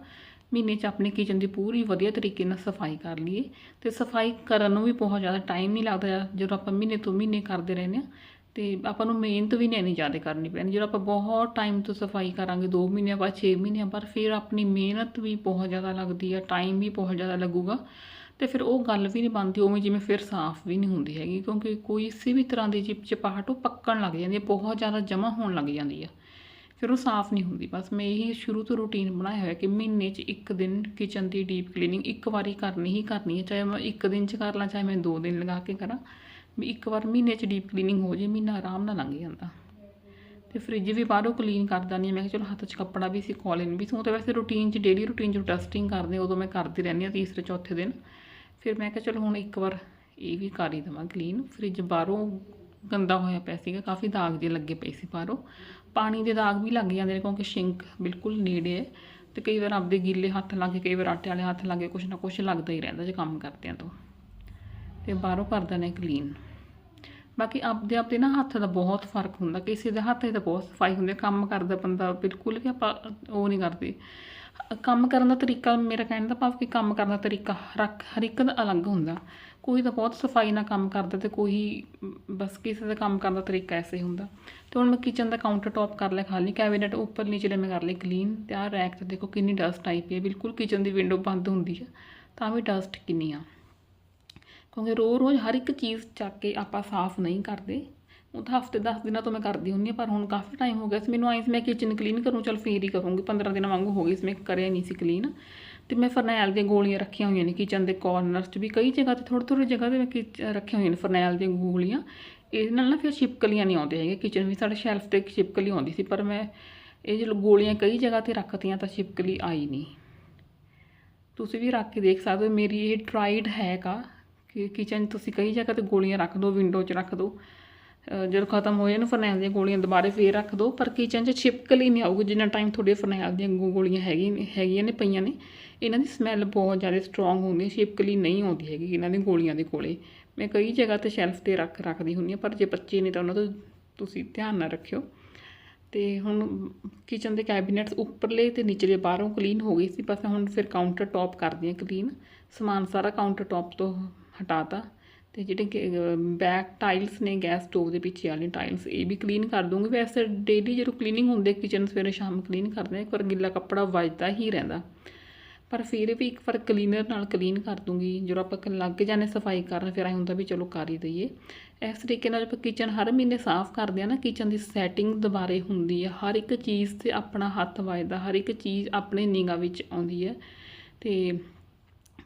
ਮਹੀਨੇ 'ਚ ਆਪਣੀ ਕਿਚਨ ਦੀ ਪੂਰੀ ਵਧੀਆ ਤਰੀਕੇ ਨਾਲ ਸਫ਼ਾਈ ਕਰ ਲਈਏ। ਤੇ ਸਫ਼ਾਈ ਕਰਨ ਨੂੰ ਵੀ ਬਹੁਤ ਜ਼ਿਆਦਾ ਟਾਈਮ ਨਹੀਂ ਲੱਗਦਾ, ਜਦੋਂ ਆਪਾਂ ਮਹੀਨੇ ਤੋਂ ਮਹੀਨੇ ਕਰਦੇ ਰਹਿੰਦੇ ਹਾਂ ਤੇ ਆਪਾਂ ਨੂੰ ਮਿਹਨਤ ਵੀ ਨਹੀਂ ਇੰਨੀ ਜ਼ਿਆਦਾ ਕਰਨੀ ਪੈਂਦੀ ਜਦੋਂ ਆਪਾਂ ਬਹੁਤ ਟਾਈਮ ਤੋਂ ਸਫ਼ਾਈ ਕਰਾਂਗੇ 2 ਮਹੀਨਿਆਂ ਬਾਅਦ 6 ਮਹੀਨਿਆਂ ਬਾਅਦ, ਫਿਰ ਆਪਣੀ ਮਿਹਨਤ ਵੀ ਬਹੁਤ ਜ਼ਿਆਦਾ ਲੱਗਦੀ ਆ ਟਾਈਮ ਵੀ ਬਹੁਤ ਜ਼ਿਆਦਾ ਲੱਗੂਗਾ। ਤੇ ਫਿਰ ਉਹ ਗੱਲ ਵੀ ਨਹੀਂ ਬਣਦੀ, ਉਵੇਂ ਜਿਵੇਂ ਫਿਰ ਸਾਫ਼ ਵੀ ਨਹੀਂ ਹੁੰਦੀ ਹੈਗੀ, ਕਿਉਂਕਿ ਕੋਈ ਕਿਸੇ ਵੀ ਤਰ੍ਹਾਂ ਦੀ ਚਿਪਚਿਪਾਹਟ ਉਹ ਪੱਕਣ ਲੱਗ ਜਾਂਦੀ ਹੈ ਬਹੁਤ ਜ਼ਿਆਦਾ ਜਮ੍ਹਾਂ ਹੋਣ ਲੱਗ ਜਾਂਦੀ ਆ। ਫਿਰ ਉਹ ਸਾਫ਼ ਨਹੀਂ ਹੁੰਦੀ। ਬਸ ਮੈਂ ਇਹੀ ਸ਼ੁਰੂ ਤੋਂ ਰੂਟੀਨ ਬਣਾਇਆ ਹੋਇਆ ਕਿ ਮਹੀਨੇ 'ਚ ਇੱਕ ਦਿਨ ਕਿਚਨ ਦੀ ਡੀਪ ਕਲੀਨਿੰਗ ਇੱਕ ਵਾਰੀ ਕਰਨੀ ਹੀ ਕਰਨੀ ਹੈ ਚਾਹੇ ਮੈਂ ਇੱਕ ਦਿਨ 'ਚ ਕਰ ਲਾਂ, ਚਾਹੇ ਮੈਂ ਦੋ ਦਿਨ ਲਗਾ ਕੇ ਕਰਾਂ। ਵੀ ਇੱਕ ਵਾਰ ਮਹੀਨੇ 'ਚ ਡੀਪ ਕਲੀਨਿੰਗ ਹੋ ਜੇ, ਮਹੀਨਾ ਆਰਾਮ ਨਾਲ ਲੰਘ ਜਾਂਦਾ। ਤੇ ਫ੍ਰਿਜ ਵੀ ਬਾਹਰੋਂ ਕਲੀਨ ਕਰਦਾ ਨਹੀਂ ਮੈਂ ਕਿਹਾ ਚਲੋ ਹੱਥ 'ਚ ਕੱਪੜਾ ਵੀ ਸੀ ਕੋਲਿਨ ਵੀ ਸੋ। ਤਾਂ ਵੈਸੇ ਰੂਟੀਨ 'ਚ ਡੇਲੀ ਰੂਟੀਨ 'ਚ ਡਸਟਿੰਗ ਕਰਦੇ ਉਦੋਂ ਮੈਂ ਕਰਦੀ ਰਹਿੰਦੀ ਹਾਂ ਤੀਸਰੇ, ਚੌਥੇ ਦਿਨ। ਫਿਰ ਮੈਂ ਕਿਹਾ ਚਲੋ ਹੁਣ ਇੱਕ ਵਾਰ ਇਹ ਵੀ ਕਰ ਹੀ ਦੇਵਾਂ ਕਲੀਨ ਫ੍ਰਿਜ ਬਾਹਰੋਂ ਗੰਦਾ ਹੋਇਆ ਪਿਆ ਸੀਗਾ, ਕਾਫੀ ਦਾਗ ਜੇ ਲੱਗੇ ਪਏ ਸੀ ਬਾਹਰੋਂ। ਪਾਣੀ ਦੇ ਦਾਗ ਵੀ ਲੱਗ ਜਾਂਦੇ ਨੇ ਕਿਉਂਕਿ ਸ਼ਿੰਕ ਬਿਲਕੁਲ ਨੇੜੇ ਹੈ। ਤੇ ਕਈ ਵਾਰ ਆਪਦੇ ਗਿੱਲੇ ਹੱਥ ਲੱਗੇ ਕਈ ਵਾਰ ਆਟੇ ਵਾਲੇ ਹੱਥ ਲੱਗੇ ਕੁਛ ਨਾ ਕੁਛ ਲੱਗਦਾ ਹੀ ਰਹਿੰਦਾ ਜੇ ਕੰਮ ਕਰਦਿਆਂ ਤੋਂ। ਤੇ ਬਾਹਰੋਂ ਕਰ ਦਿੰਦੇ ਕਲੀਨ ਬਾਕੀ ਆਪਦੇ ਆਪਦੇ ਨਾ ਹੱਥ ਦਾ ਬਹੁਤ ਫ਼ਰਕ ਹੁੰਦਾ, ਕਿਸੇ ਦੇ ਹੱਥ 'ਚ ਤਾਂ ਬਹੁਤ ਸਫ਼ਾਈ ਹੁੰਦੀ ਕੰਮ ਕਰਦਾ ਬੰਦਾ ਬਿਲਕੁਲ ਵੀ ਆਪਾਂ ਉਹ ਨਹੀਂ ਕਰਦੇ। ਕੰਮ ਕਰਨ ਦਾ ਤਰੀਕਾ, ਮੇਰਾ ਕਹਿਣ ਦਾ ਭਾਵ ਕਿ ਕੰਮ ਕਰਨ ਦਾ ਤਰੀਕਾ ਹਰ ਇੱਕ- ਹਰ ਇੱਕ ਦਾ ਅਲੱਗ ਹੁੰਦਾ। ਕੋਈ ਤਾਂ ਬਹੁਤ ਸਫ਼ਾਈ ਨਾਲ ਕੰਮ ਕਰਦਾ ਤੇ ਕੋਈ ਬਸ ਕਿਸੇ ਦਾ ਕੰਮ ਕਰਨ ਦਾ ਤਰੀਕਾ ਐਸੇ ਹੁੰਦਾ। ਤੇ ਹੁਣ ਮੈਂ ਕਿਚਨ ਦਾ ਕਾਊਂਟਰ ਟੌਪ ਕਰ ਲਿਆ, ਖਾਲੀ ਕੈਬਿਨਟ ਉੱਪਰ ਨੀਚੇ ਮੈਂ ਕਰ ਲਈ ਕਲੀਨ ਤੇ ਆਹ ਰੈਕ ਤੇ ਦੇਖੋ ਕਿੰਨੀ ਡਸਟ ਆਈ ਪਈ ਹੈ ਬਿਲਕੁਲ ਕਿਚਨ ਦੀ ਵਿੰਡੋ ਬੰਦ ਹੁੰਦੀ ਹੈ ਤਾਂ ਵੀ ਡਸਟ ਕਿੰਨੀ ਆ। ਕਿਉਂਕਿ ਰੋਜ਼-ਰੋਜ਼ ਹਰ ਇੱਕ ਚੀਜ਼ ਚੱਕ ਕੇ ਆਪਾਂ ਸਾਫ਼ ਨਹੀਂ ਕਰਦੇ। ਉਹ ਤਾਂ ਹਫ਼ਤੇ 10 ਦਿਨਾਂ ਤੋਂ ਮੈਂ ਕਰਦੀ ਹੁੰਦੀ ਹਾਂ, ਪਰ ਹੁਣ ਕਾਫੀ ਟਾਈਮ ਹੋ ਗਿਆ ਸੀ। ਮੈਨੂੰ ਆਈ ਸੀ ਮੈਂ ਕਿਚਨ ਕਲੀਨ ਕਰੂੰ, ਚਲ ਫੇਰ ਹੀ ਕਰੂੰਗੀ। 15 ਦਿਨਾਂ ਵਾਂਗੂ ਹੋ ਗਈ ਸੀ, ਮੈਂ ਕਰਿਆ ਨਹੀਂ ਸੀ ਕਲੀਨ ਤੇ ਮੈਂ ਫਰਨੈਲ ਦੀਆਂ ਗੋਲੀਆਂ ਰੱਖੀਆਂ ਹੋਈਆਂ ਨੇ ਕਿਚਨ ਦੇ ਕਾਰਨਰਸ 'ਚ ਵੀ। ਕਈ ਜਗ੍ਹਾ ਤੇ, ਥੋੜ੍ਹੀ ਥੋੜ੍ਹੀ ਜਗ੍ਹਾ ਤੇ ਮੈਂ ਕਿਚ- ਰੱਖੀਆਂ ਹੋਈਆਂ ਨੇ ਫਰਨੈਲ ਦੀਆਂ ਗੋਲੀਆਂ। ਇਹਦੇ ਨਾਲ ਨਾ ਫਿਰ ਛਿਪਕਲੀਆਂ ਨਹੀਂ ਆਉਂਦੇ ਹੈਗੇ। ਕਿਚਨ ਵੀ ਸਾਡੇ ਸ਼ੈਲਫ ਤੇ ਛਿਪਕਲੀ ਆਉਂਦੀ ਸੀ, ਪਰ ਮੈਂ ਇਹ ਜਦੋਂ ਗੋਲੀਆਂ ਕਈ ਜਗ੍ਹਾ ਤੇ ਰੱਖਤੀਆਂ ਤਾਂ ਛਿਪਕਲੀ ਆਈ ਨਹੀਂ। ਤੁਸੀਂ ਵੀ ਰੱਖ ਕੇ ਦੇਖ ਸਕਦੇ ਹੋ, ਮੇਰੀ ਇਹ ਟਰਾਈਡ ਹੈਗਾ ਕਿ ਕਿਚਨ ਤੁਸੀਂ ਕਈ ਜਗ੍ਹਾ ਤੇ ਗੋਲੀਆਂ ਰੱਖ ਦਿਓ ਵਿੰਡੋ 'ਚ ਰੱਖ ਦਿਓ। ਜਦੋਂ ਖਤਮ ਹੋ ਜਾਣ, ਫਰਨੈਲ ਦੀਆਂ ਗੋਲੀਆਂ ਦੁਬਾਰੇ ਫੇਰ ਰੱਖ ਦਿਓ। ਪਰ ਕਿਚਨ 'ਚ ਛਿਪਕਲੀ ਨਹੀਂ ਆਊਗੀ, ਜਿੰਨਾ ਟਾਈਮ ਤੁਹਾਡੇ ਫਰਨੈਲ ਦੀਆਂ ਗੋ- ਗੋਲੀਆਂ ਹੈਗੀਆਂ ਹੈਗੀਆਂ ਨੇ, ਪਈਆਂ ਨੇ, ਇਹਨਾਂ ਦੀ ਸਮੈਲ ਬਹੁਤ ਜ਼ਿਆਦਾ ਸਟਰੋਂਗ ਹੁੰਦੀ ਹੈ। ਛਿਪਕਲੀ ਨਹੀਂ ਆਉਂਦੀ ਹੈਗੀ ਇਹਨਾਂ ਦੀ ਗੋਲੀਆਂ ਦੇ ਕੋਲੇ। ਮੈਂ ਕਈ ਜਗ੍ਹਾ ਤੇ ਸ਼ੈਲਫ ਤੇ ਰੱਖ, ਰੱਖਦੀ ਹੁੰਦੀ ਹਾਂ, ਪਰ ਜੇ ਬੱਚੇ ਨੇ ਤਾਂ ਉਹਨਾਂ ਤੋਂ ਤੁਸੀਂ ਧਿਆਨ ਨਾ ਰੱਖਿਓ। ਤੇ ਹੁਣ ਕਿਚਨ ਦੇ ਕੈਬਿਨਟਸ ਉੱਪਰਲੇ ਤੇ ਨੀਚਲੇ ਬਾਹਰੋਂ ਕਲੀਨ ਹੋ ਗਈ ਸੀ, ਬਸ ਹੁਣ ਫਿਰ ਕਾਊਂਟਰ ਟੌਪ ਕਰਦੀ ਹਾਂ ਕਲੀਨ ਸਮਾਨ ਸਾਰਾ ਕਾਊਂਟਰ ਟੌਪ ਤੋਂ ਹਟਾਤਾ। ਤੇ ਜਿਹੜੇ ਬੈਕ ਟਾਈਲਸ ਨੇ ਗੈਸ ਸਟੋਵ ਦੇ ਪਿੱਛੇ ਵਾਲੇ ਟਾਈਲਸ ਇਹ ਵੀ ਕਲੀਨ ਕਰ ਦੂੰਗੀ ਵੈਸੇ ਡੇਲੀ ਜਦੋਂ ਕਲੀਨਿੰਗ ਹੁੰਦੀ ਕਿਚਨ ਸਵੇਰੇ ਸ਼ਾਮ ਕਲੀਨ ਕਰਦੇ ਹਾਂ ਇੱਕ ਵਾਰ ਗਿੱਲਾ ਕੱਪੜਾ ਵੱਜਦਾ ਹੀ ਰਹਿੰਦਾ। ਪਰ ਫਿਰ ਵੀ ਇੱਕ ਵਾਰ ਕਲੀਨਰ ਨਾਲ ਕਲੀਨ ਕਰ ਦੂੰਗੀ ਜਦੋਂ ਆਪਾਂ ਲੱਗ ਜਾਂਦੇ ਸਫ਼ਾਈ ਕਰਨ, ਫਿਰ ਐਂ ਹੁੰਦਾ ਵੀ ਚਲੋ ਕਰ ਹੀ ਦਈਏ। ਇਸ ਤਰੀਕੇ ਨਾਲ ਆਪਾਂ ਕਿਚਨ ਹਰ ਮਹੀਨੇ ਸਾਫ਼ ਕਰਦੇ ਆ ਨਾ ਕਿਚਨ ਦੀ ਸੈਟਿੰਗ ਦੁਬਾਰੇ ਹੁੰਦੀ ਹੈ ਹਰ ਇੱਕ ਚੀਜ਼ ਤੇ ਆਪਣਾ ਹੱਥ ਵੱਜਦਾ, ਹਰ ਇੱਕ ਚੀਜ਼ ਆਪਣੇ ਨਿਗਾਹ ਵਿੱਚ ਆਉਂਦੀ ਹੈ ਤੇ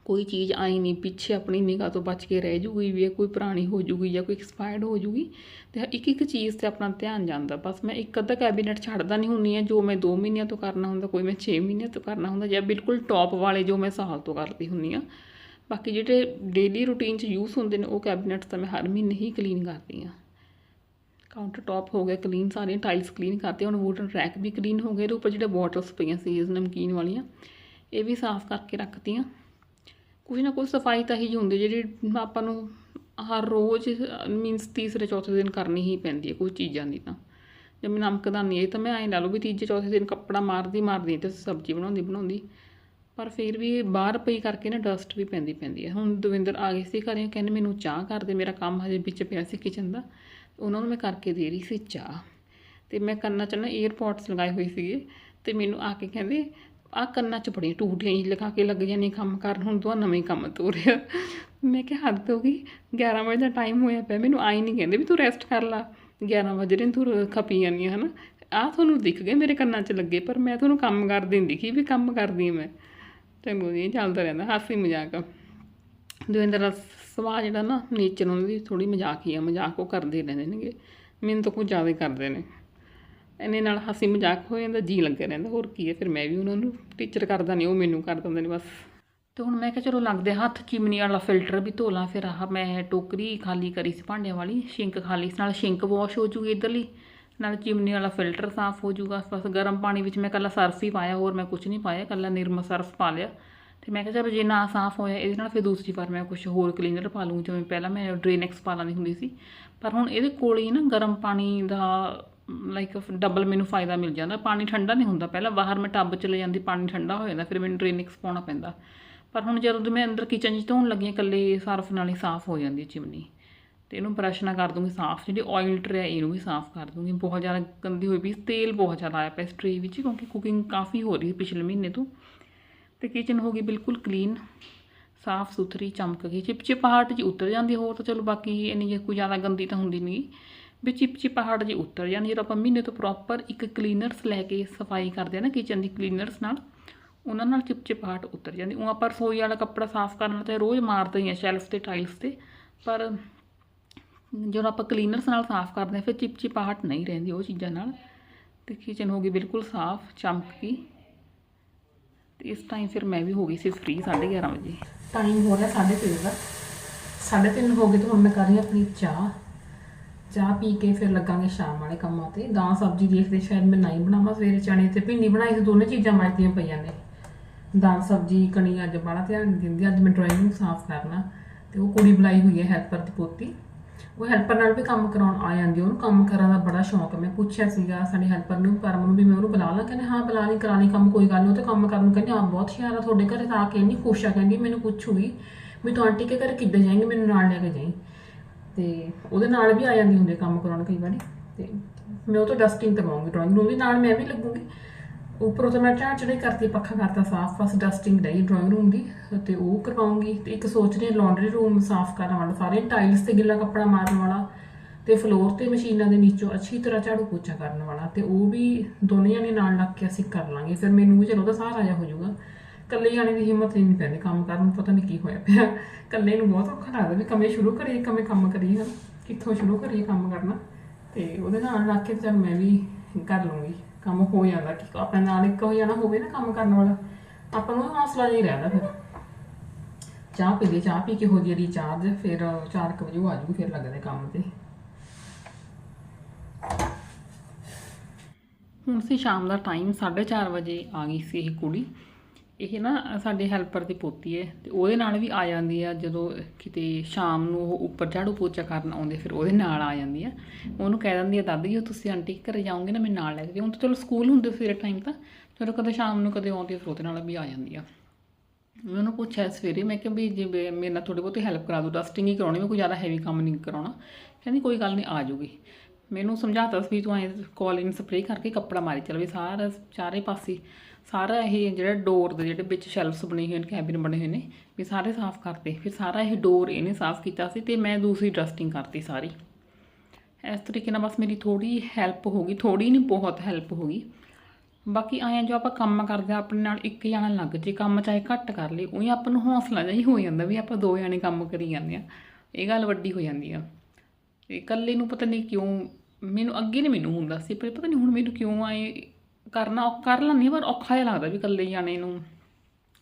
ਕੋਈ ਚੀਜ਼ ਆਈ ਨਹੀਂ, ਪਿੱਛੇ ਆਪਣੀ ਨਿਗਾਹ ਤੋਂ ਬਚ ਕੇ ਰਹਿ ਜੂਗੀ, ਵੀ ਇਹ ਕੋਈ ਪੁਰਾਣੀ ਹੋ ਜੂਗੀ ਜਾਂ ਕੋਈ ਐਕਸਪਾਇਰਡ ਹੋ ਜੂਗੀ, ਤੇ ਇੱਕ ਇੱਕ ਚੀਜ਼ ਤੇ ਆਪਣਾ ਧਿਆਨ ਜਾਂਦਾ। ਬਸ ਮੈਂ ਇੱਕ ਅੱਧਾ ਕੈਬਨਿਟ ਛੱਡਦਾ ਨਹੀਂ ਹੁੰਨੀ ਹੈ, ਜੋ ਮੈਂ 2 ਮਹੀਨਿਆਂ ਤੋਂ ਕਰਨਾ ਹੁੰਦਾ, ਕੋਈ ਮੈਂ 6 ਮਹੀਨਿਆਂ ਤੋਂ ਕਰਨਾ ਹੁੰਦਾ ਜਾਂ ਬਿਲਕੁਲ ਟੌਪ ਵਾਲੇ ਜੋ ਮੈਂ ਸਾਲ ਤੋਂ ਕਰਦੀ ਹੁੰਨੀ ਆ ਬਾਕੀ ਜਿਹੜੇ ਡੇਲੀ ਰੂਟੀਨ 'ਚ ਯੂਜ਼ ਹੁੰਦੇ ਨੇ, ਉਹ ਕੈਬਿਨਟਸ ਤਾਂ ਮੈਂ ਹਰ ਮਹੀਨੇ ਹੀ ਕਲੀਨ ਕਰਦੀ ਆ ਕਾਊਂਟਰ ਟੌਪ ਹੋ ਗਿਆ ਕਲੀਨ ਸਾਰੀਆਂ ਟਾਈਲਸ ਕਲੀਨ ਕਰਤੇ ਹੁਣ ਵੂਡਨ ਰੈਕ ਵੀ ਕਲੀਨ ਹੋ ਗਏ, ਇਹਦੇ ਉੱਪਰ ਜਿਹੜੇ ਬੋਟਲਸ ਪਈਆਂ ਸੀ ਇਸ ਨਮਕੀਨ ਵਾਲੀਆਂ, ਇਹ ਵੀ ਸਾਫ਼ ਕਰਕੇ ਰੱਖਤੀਆਂ। ਕੁਝ ਨਾ ਕੁਝ ਸਫ਼ਾਈ ਤਾਂ ਹੀ ਹੁੰਦੀ ਜਿਹੜੀ ਆਪਾਂ ਨੂੰ ਹਰ ਰੋਜ਼, ਮੀਨਸ ਤੀਸਰੇ, ਚੌਥੇ ਦਿਨ ਕਰਨੀ ਹੀ ਪੈਂਦੀ ਹੈ ਕੁਝ ਚੀਜ਼ਾਂ ਦੀ ਤਾਂ। ਜਿਵੇਂ ਨਮਕਦਾਨੀ ਇਹ ਤਾਂ ਮੈਂ ਐਂ ਲਾ ਲਓ ਵੀ ਤੀਜੇ, ਚੌਥੇ ਦਿਨ ਕੱਪੜਾ ਮਾਰਦੀ ਮਾਰਦੀ ਤੇ ਸਬਜ਼ੀ ਬਣਾਉਂਦੀ ਬਣਾਉਂਦੀ। ਪਰ ਫਿਰ ਵੀ ਬਾਹਰ ਪਈ ਕਰਕੇ ਨਾ ਡਸਟ ਵੀ ਪੈਂਦੀ ਪੈਂਦੀ ਹੈ। ਹੁਣ ਦਵਿੰਦਰ ਆ ਗਏ ਸੀ ਘਰੇ ਕਹਿੰਦੇ ਮੈਨੂੰ ਚਾਹ ਕਰ ਦੇ, ਮੇਰਾ ਕੰਮ ਹਜੇ ਵਿੱਚ ਪਿਆ ਸੀ ਕਿਚਨ ਦਾ। ਉਹਨਾਂ ਨੂੰ ਮੈਂ ਕਰਕੇ ਦੇ ਰਹੀ ਸੀ ਚਾਹ। ਤੇ ਮੈਂ ਕੰਨਾਂ 'ਚ ਨਾ ਏਅਰਪੋਰਟਸ ਲਗਾਏ ਹੋਏ ਸੀਗੇ ਤੇ ਮੈਨੂੰ ਆ ਕੇ ਕਹਿੰਦੇ ਆ ਕੰਨਾਂ 'ਚ ਬੜੀਆਂ ਟੂਟੀਆਂ ਹੀ ਲਗਾ ਕੇ ਲੱਗ ਜਾਂਦੀਆਂ ਕੰਮ ਕਰਨ। ਹੁਣ ਤੋਂ ਨਵੇਂ ਕੰਮ ਤੋਰਿਆ। ਮੈਂ ਕਿਹਾ ਹੱਦ ਹੋ ਗਈ। 11 ਵਜੇ ਦਾ ਟਾਈਮ ਹੋਇਆ ਪਿਆ। ਮੈਨੂੰ ਆਈ ਨਹੀਂ ਕਹਿੰਦੇ ਵੀ ਤੂੰ ਰੈਸਟ ਕਰ ਲਾ। 11 ਵਜੇ ਨੇ ਤੂੰ ਖਪੀ ਜਾਂਦੀ ਹੈ ਹਨਾ? ਆ ਤੁਹਾਨੂੰ ਦਿਖ ਗਏ ਮੇਰੇ ਕੰਨਾਂ 'ਚ ਲੱਗੇ, ਪਰ ਮੈਂ ਤੁਹਾਨੂੰ ਕੰਮ ਕਰਦੀ ਨਹੀਂ ਦਿਖੀ ਵੀ ਕੰਮ ਕਰਦੀ ਹਾਂ ਮੈਂ। ਚੰਗੋ ਜੀ, ਚੱਲਦਾ ਰਹਿੰਦਾ, ਹਾਸੀ ਮਜ਼ਾਕ। ਦਵਿੰਦਰ ਦਾ ਸੁਭਾਅ ਜਿਹੜਾ ਨਾ ਨੇਚਰ ਉਹਨਾਂ ਦੀ ਥੋੜੀ ਹੀ ਆ। ਮਜ਼ਾਕ ਉਹ ਕਰਦੇ ਰਹਿੰਦੇ ਨੇਗੇ। ਮੈਨੂੰ ਤਾਂ ਕੁਝ ਜ਼ਿਆਦਾ ਕਰਦੇ ਨੇ। ਇਹਨੇ ਨਾਲ ਹਾਸੀ ਮਜ਼ਾਕ ਹੋ ਜਾਂਦਾ, ਜੀ ਲੱਗਿਆ ਰਹਿੰਦਾ, ਹੋਰ ਕੀ ਹੈ? ਫਿਰ ਮੈਂ ਵੀ ਉਹਨਾਂ ਨੂੰ ਟੀਚਰ ਕਰਦਾ ਨਹੀਂ, ਉਹ ਮੈਨੂੰ ਕਰ ਦਿੰਦੇ ਨੇ ਬਸ। ਤੇ ਹੁਣ ਮੈਂ ਕਿਹਾ ਚਲੋ ਲੱਗਦੇ ਹੱਥ, ਚਿਮਨੀ ਵਾਲਾ ਫਿਲਟਰ ਵੀ ਧੋ ਲਾਂ ਫਿਰ। ਆਹ ਮੈਂ ਟੋਕਰੀ ਖਾਲੀ ਕਰੀ ਸੀ ਭਾਂਡਿਆਂ ਵਾਲੀ ਸ਼ਿੰਕ ਖਾਲੀ ਸੀ, ਨਾਲ ਸ਼ਿੰਕ ਵਾਸ਼ ਹੋ ਜੂਗੀ ਇਧਰਲੀ, ਨਾਲ ਚਿਮਨੀ ਵਾਲਾ ਫਿਲਟਰ ਸਾਫ਼ ਹੋ ਜੂਗਾ। ਬਸ ਗਰਮ ਪਾਣੀ ਵਿੱਚ ਮੈਂ ਕੱਲਾ ਸਰਫ ਹੀ ਪਾਇਆ, ਹੋਰ ਮੈਂ ਕੁਝ ਨਹੀਂ ਪਾਇਆ ਕੱਲਾ ਨਿਰਮਾ ਸਰਫ ਪਾ ਲਿਆ। ਤੇ ਮੈਂ ਕਿਹਾ ਚਲੋ ਜੇ ਨਾ ਸਾਫ਼ ਹੋਇਆ, ਇਹਦੇ ਨਾਲ ਫਿਰ ਦੂਸਰੀ ਵਾਰ ਮੈਂ ਕੁਝ ਹੋਰ ਕਲੀਨਰ ਪਾ ਲੂੰ ਜਿਵੇਂ ਪਹਿਲਾਂ ਮੈਂ ਡਰੇਨੈਕਸ ਪਾ ਲੈਂਦੀ ਹੁੰਦੀ ਸੀ। ਪਰ ਹੁਣ ਇਹਦੇ ਕੋਲ ਹੀ ਨਾ ਗਰਮ ਪਾਣੀ ਦਾ ਲਾਈਕ ਡਬਲ ਮੈਨੂੰ ਫਾਇਦਾ ਮਿਲ ਜਾਂਦਾ। ਪਾਣੀ ਠੰਡਾ ਨਹੀਂ ਹੁੰਦਾ। ਪਹਿਲਾਂ ਬਾਹਰ ਮੈਂ ਟੱਬ ਚ ਲੈ ਜਾਂਦੀ, ਪਾਣੀ ਠੰਡਾ ਹੋ ਜਾਂਦਾ, ਫਿਰ ਮੈਨੂੰ ਡਰੇਨੈਕਸ ਪਾਉਣਾ ਪੈਂਦਾ। ਪਰ ਹੁਣ ਜਦੋਂ ਮੈਂ ਅੰਦਰ ਕਿਚਨ 'ਚ ਧੋਣ ਲੱਗੀ ਹਾਂ, ਇਕੱਲੇ ਸਰਫ ਨਾਲ ਹੀ ਸਾਫ਼ ਹੋ ਜਾਂਦੀ ਚਿਮਨੀ ਤੇ ਇਹਨੂੰ ਬਰਸ਼ ਨਾਲ ਕਰ ਦੂੰਗੀ ਸਾਫ਼, ਜਿਹੜੀ ਆਇਲ ਟਰੇ ਹੈ, ਇਹਨੂੰ ਵੀ ਸਾਫ਼ ਕਰ ਦੂੰਗੀ। ਬਹੁਤ ਜ਼ਿਆਦਾ ਗੰਦੀ ਹੋਈ ਪਈ ਤੇਲ ਬਹੁਤ ਜ਼ਿਆਦਾ ਆਇਆ ਪਿਆ ਇਸ ਟਰੇ ਵਿੱਚ, ਕਿਉਂਕਿ ਕੁਕਿੰਗ ਕਾਫੀ ਹੋ ਰਹੀ ਸੀ ਪਿਛਲੇ ਮਹੀਨੇ ਤੋਂ। ਤੇ ਕਿਚਨ ਹੋ ਗਈ ਬਿਲਕੁਲ ਕਲੀਨ ਸਾਫ਼ ਸੁਥਰੀ, ਚਮਕ ਗਈ। ਚਿਪਚਿਪਾਹਟ ਜੀ, ਉਤਰ ਜਾਂਦੀ ਹੋਰ ਤਾਂ ਚਲੋ ਬਾਕੀ ਇੰਨੀ ਕੋਈ ਜ਼ਿਆਦਾ ਗੰਦੀ ਤਾਂ ਹੁੰਦੀ ਨਹੀਂ ਵੀ ਚਿਪਚਿਪਾਹਟ ਜੀ ਉਤਰ ਜਾਂਦੀ ਜਦੋਂ ਆਪਾਂ ਮਹੀਨੇ ਤੋਂ ਪ੍ਰੋਪਰ ਇੱਕ ਕਲੀਨਰਸ ਲੈ ਕੇ ਸਫ਼ਾਈ ਕਰਦੇ ਆ ਨਾ ਕਿਚਨ ਦੀ ਕਲੀਨਰਸ ਨਾਲ, ਉਹਨਾਂ ਨਾਲ ਚਿਪਚਿਪਾਹਟ ਉਤਰ ਜਾਂਦੀ। ਉਹ ਆਪਾਂ ਰਸੋਈ ਵਾਲਾ ਕੱਪੜਾ ਸਾਫ਼ ਕਰਨ ਨਾਲ ਤੇ ਰੋਜ਼ ਮਾਰਦੇ ਹੀ ਆ ਸ਼ੈਲਫ ਤੇ ਟਾਈਲਸ ਤੇ, ਪਰ ਜਦੋਂ ਆਪਾਂ ਕਲੀਨਰਸ ਨਾਲ ਸਾਫ਼ ਕਰਦੇ ਹਾਂ, ਫਿਰ ਚਿਪਚਿਪਾਹਟ ਨਹੀਂ ਰਹਿੰਦੀ ਉਹ ਚੀਜ਼ਾਂ ਨਾਲ। ਤੇ ਕਿਚਨ ਹੋ ਗਈ ਬਿਲਕੁਲ ਸਾਫ਼, ਚਮਕ ਗਈ। ਤੇ ਇਸ ਟਾਈਮ ਫਿਰ ਮੈਂ ਵੀ ਹੋ ਗਈ ਸੀ ਫ੍ਰੀ 11:30 ਵਜੇ। ਟਾਈਮ ਹੋ ਰਿਹਾ 3:30 ਦਾ। ਸਾਢੇ ਤਿੰਨ ਹੋ ਗਏ ਤਾਂ ਹੁਣ ਮੈਂ ਕਰ ਰਹੀ ਹਾਂ ਆਪਣੀ ਚਾਹ। ਚਾਹ ਪੀ ਕੇ ਫਿਰ ਲੱਗਾਂਗੇ ਸ਼ਾਮ ਵਾਲੇ ਕੰਮਾਂ ਤੇ। ਦਾਲ, ਸਬਜ਼ੀ ਦੇਖਦੇ ਸ਼ਾਇਦ ਮੈਂ ਨਹੀਂ ਬਣਾਵਾਂ ਸਵੇਰੇ, ਚਣੇ ਤੇ ਭਿੰਡੀ ਬਣਾਈ ਸੀ, ਦੋਨੇ ਚੀਜ਼ਾਂ ਮੱਚਦੀਆਂ ਪਈਆਂ ਨੇ। ਦਾਲ, ਸਬਜ਼ੀ ਕਣੀ ਅੱਜ ਬੜਾ ਧਿਆਨ ਦਿੰਦੀ, ਅੱਜ ਮੈਂ ਡਰਾਇੰਗ ਨੂੰ ਸਾਫ਼ ਕਰਨਾ। ਤੇ ਉਹ ਕੁੜੀ ਬੁਲਾਈ ਹੋਈ ਹੈ ਹੈਲਪਰ ਦੀ ਪੋਤੀ। ਉਹ ਹੈਲਪਰ ਨਾਲ ਵੀ ਕੰਮ ਕਰਾਉਣ ਆ ਜਾਂਦੀ ਉਹਨੂੰ ਕੰਮ ਕਰਨ ਦਾ ਬੜਾ ਸ਼ੌਂਕ ਹੈ। ਮੈਂ ਪੁੱਛਿਆ ਸੀਗਾ ਸਾਡੇ ਹੈਲਪਰ ਨੂੰ ਪਰਮ ਨੂੰ ਵੀ ਮੈਂ ਉਹਨੂੰ ਬੁਲਾ ਲਾਂ। ਕਹਿੰਦੇ, ਹਾਂ, ਬੁਲਾ ਲਈ, ਕਰਾ ਲਈ ਕੰਮ, ਕੋਈ ਗੱਲ ਨਹੀਂ ਉਹ ਤੇ ਕੰਮ ਕਰਨ ਨੂੰ ਕਹਿੰਦੇ, ਹਾਂ, ਬਹੁਤ ਸ਼ਿਆਰਾ ਤੁਹਾਡੇ ਘਰੇ ਤਾਂ ਆ ਕੇ ਇੰਨੀ ਖੁਸ਼ ਆ। ਕਹਿੰਦੀ, ਮੈਨੂੰ ਪੁੱਛੂਗੀ ਵੀ ਤੂੰ ਆਂਟੀ ਕੇ ਘਰ ਕਿੱਦਾਂ ਜਾਏਂਗੇ? ਮੈਨੂੰ ਨਾਲ ਲੈ ਕੇ ਜਾਈਂ। ਤੇ ਉਹਦੇ ਨਾਲ ਵੀ ਆ ਜਾਂਦੀ ਹੁੰਦੀ ਕੰਮ ਕਰਾਉਣ ਕਈ ਵਾਰੀ, ਤੇ ਮੈਂ ਉਹ ਤੋਂ ਡਸਟਿੰਗ ਕਰਵਾਉਂਗੀ ਡਰਾਇੰਗ ਰੂਮ ਵੀ ਨਾਲ ਮੈਂ ਵੀ ਲੱਗੂਗੀ। ਉੱਪਰੋਂ ਤਾਂ ਮੈਂ ਝਾੜ ਚੜਾਈ ਕਰਤੀ ਪੱਖਾ ਕਰਤਾ ਸਾਫ਼, ਬਸ ਡਸਟਿੰਗ ਰਹੀ ਡਰਾਇੰਗ ਰੂਮ ਦੀ, ਤੇ ਉਹ ਕਰਵਾਉਂਗੀ। ਤੇ ਇੱਕ ਸੋਚ ਰਹੀ ਹਾਂ ਲਾਂਡਰੀ ਰੂਮ ਸਾਫ਼ ਕਰਨ ਵਾਲਾ, ਸਾਰੇ ਟਾਈਲਸ ਤੇ ਗਿੱਲਾ ਕੱਪੜਾ ਮਾਰਨ ਵਾਲਾ, ਤੇ ਫਲੋਰ ਤੇ ਮਸ਼ੀਨਾਂ ਦੇ ਨੀਚੋਂ ਅੱਛੀ ਤਰ੍ਹਾਂ ਝਾੜੂ ਪੋਚਾ ਕਰਨ ਵਾਲਾ, ਤੇ ਉਹ ਵੀ ਦੋਨੇ ਜਣੇ ਨਾਲ ਲੱਗ ਕੇ ਅਸੀਂ ਕਰ ਲਾਂਗੇ। ਫਿਰ ਮੈਨੂੰ ਵੀ ਚਲੋ ਉਹਦਾ ਸਹਾਰਾ ਜਾ ਹੋ ਜਾਊਗਾ। ਕੱਲੇ ਜਾਣੇ ਦੀ ਹਿੰਮਤ ਨਹੀਂ ਪੈਂਦੀ ਕੰਮ ਕਰਨ ਨੂੰ, ਪਤਾ ਨਹੀਂ ਕੀ ਹੋਇਆ ਪਿਆ। ਇਕੱਲੇ ਨੂੰ ਬਹੁਤ ਔਖਾ ਲੱਗਦਾ ਵੀ ਕਮੇ ਸ਼ੁਰੂ ਕਰੀਏ, ਕਮੇ ਕੰਮ ਕਰੀਏ, ਹਨਾ। ਕਿੱਥੋਂ ਸ਼ੁਰੂ ਕਰੀਏ ਕੰਮ ਕਰਨਾ? ਤੇ ਉਹਦੇ ਨਾਲ ਲੱਗ ਕੇ ਚੱਲ ਮੈਂ ਵੀ ਕਰ ਲੂੰਗੀ। ਕੰਮ ਹੋ ਜਾਂਦਾ ਕਿ ਆਪਣੇ ਨਾਲ ਇੱਕ ਹੋ ਜਾਣਾ ਹੋਵੇ ਨਾ ਕੰਮ ਕਰਨ ਵਾਲਾ, ਆਪਾਂ ਨੂੰ ਹੌਸਲਾ ਨਹੀਂ ਰਹਿੰਦਾ ਫਿਰ। ਚਾਹ ਪੀ ਲਈ, ਚਾਹ ਪੀ ਕੇ ਹੋ ਜੀ ਰੀਚਾਰਜ ਫਿਰ 4 ਵਜੇ ਆ ਜੂ ਫਿਰ ਲੱਗਦੇ ਕੰਮ ਤੇ। ਹੁਣ ਸੀ ਸ਼ਾਮ ਦਾ ਟਾਈਮ 4:30 ਵਜੇ ਆ ਗਈ ਸੀ ਇਹ ਕੁੜੀ। ਇਹ ਨਾ ਸਾਡੇ ਹੈਲਪਰ ਦੀ ਪੋਤੀ ਹੈ ਤੇ ਉਹਦੇ ਨਾਲ ਵੀ ਆ ਜਾਂਦੀ ਆ, ਜਦੋਂ ਕਿਤੇ ਸ਼ਾਮ ਨੂੰ ਉਹ ਉੱਪਰ ਝਾੜੂ ਪੋਚਾ ਕਰਨ ਆਉਂਦੇ, ਫਿਰ ਉਹਦੇ ਨਾਲ ਆ ਜਾਂਦੀ ਆ। ਉਹਨੂੰ ਕਹਿ ਦਿੰਦੀ ਆ, ਦਾਦੀ ਜੀ ਤੁਸੀਂ ਆਂਟੀ ਘਰੇ ਜਾਓਗੇ ਨਾ ਮੇਰੇ ਨਾਲ ਲੈ ਕੇ ਹੁਣ ਤਾਂ ਚਲੋ ਸਕੂਲ ਹੁੰਦੇ ਸਵੇਰੇ ਟਾਈਮ ਤਾਂ, ਚਲੋ ਕਦੇ ਸ਼ਾਮ ਨੂੰ ਕਦੇ ਆਉਂਦੀ ਫਿਰ ਉਹਦੇ ਨਾਲ ਵੀ ਆ ਜਾਂਦੀ ਆ। ਮੈਂ ਉਹਨੂੰ ਪੁੱਛਿਆ ਸਵੇਰੇ, ਮੈਂ ਕਿਹਾ ਵੀ ਜੇ ਮੇਰੇ ਨਾਲ ਥੋੜੀ ਬਹੁਤੀ ਹੈਲਪ ਕਰਾ ਦਿਓ ਡਸਟਿੰਗ ਹੀ ਕਰਾਉਣੀ, ਮੈਂ ਕੋਈ ਜ਼ਿਆਦਾ ਹੈਵੀ ਕੰਮ ਨਹੀਂ ਕਰਾਉਣਾ। ਕਹਿੰਦੀ, ਕੋਈ ਗੱਲ ਨਹੀਂ, ਆ ਜਾਊਗੀ। ਮੈਨੂੰ ਸਮਝਾਤਾ ਸੀ ਵੀ ਤੂੰ ਐ ਕਾਲਿੰਗ ਸਪਰੇਅ ਕਰਕੇ ਕੱਪੜਾ ਮਾਰੀ ਚੱਲ ਵੀ ਸਾਰਾ ਚਾਰੇ ਪਾਸੇ ਸਾਰਾ ਇਹ ਜਿਹੜਾ ਡੋਰ ਦੇ ਜਿਹੜੇ ਵਿੱਚ ਸ਼ੈਲਫਸ ਬਣੇ ਹੋਏ ਨੇ, ਕੈਬਿਨ ਬਣੇ ਹੋਏ ਨੇ ਵੀ ਸਾਰੇ ਸਾਫ਼ ਕਰਤੇ। ਫਿਰ ਸਾਰਾ ਇਹ ਡੋਰ ਇਹਨੇ ਸਾਫ਼ ਕੀਤਾ ਸੀ ਤੇ ਮੈਂ ਦੂਸਰੀ ਡਸਟਿੰਗ ਕਰਤੀ ਸਾਰੀ। ਇਸ ਤਰੀਕੇ ਨਾਲ ਬਸ ਮੇਰੀ ਥੋੜੀ ਹੈਲਪ ਹੋ ਗਈ ਥੋੜੀ ਨਹੀਂ ਬਹੁਤ ਹੈਲਪ ਹੋ ਗਈ। ਬਾਕੀ ਆਇਆ ਜੋ ਆਪਾਂ ਕੰਮ ਕਰਦੇ ਆ, ਆਪਣੇ ਨਾਲ ਇੱਕ ਜਣਾ ਲੱਗ ਜੇ, ਕੰਮ ਚਾਹੇ ਘੱਟ ਕਰ ਲਈ ਉਹੀ ਆਪਾਂ ਨੂੰ ਹੌਸਲਾ ਜਿਹਾ ਹੀ ਹੋ ਜਾਂਦਾ ਵੀ ਆਪਾਂ ਦੋ ਜਣੇ ਕੰਮ ਕਰੀ ਜਾਂਦੇ ਆ। ਇਹ ਗੱਲ ਵੱਡੀ ਹੋ ਜਾਂਦੀ ਆ। ਤੇ ਇਕੱਲੇ ਨੂੰ ਪਤਾ ਨਹੀਂ ਕਿਉਂ, ਮੈਨੂੰ ਅੱਗੇ ਨਹੀਂ ਮੈਨੂੰ ਹੁੰਦਾ ਸੀ, ਪਰ ਪਤਾ ਨਹੀਂ ਹੁਣ ਮੈਨੂੰ ਕਿਉਂ ਆਏ ਕਰਨਾ ਔ- ਕਰ ਲੈਂਦੀ ਪਰ ਔਖਾ ਜਿਹਾ ਲੱਗਦਾ ਵੀ ਇਕੱਲੇ ਜਾਣੇ ਨੂੰ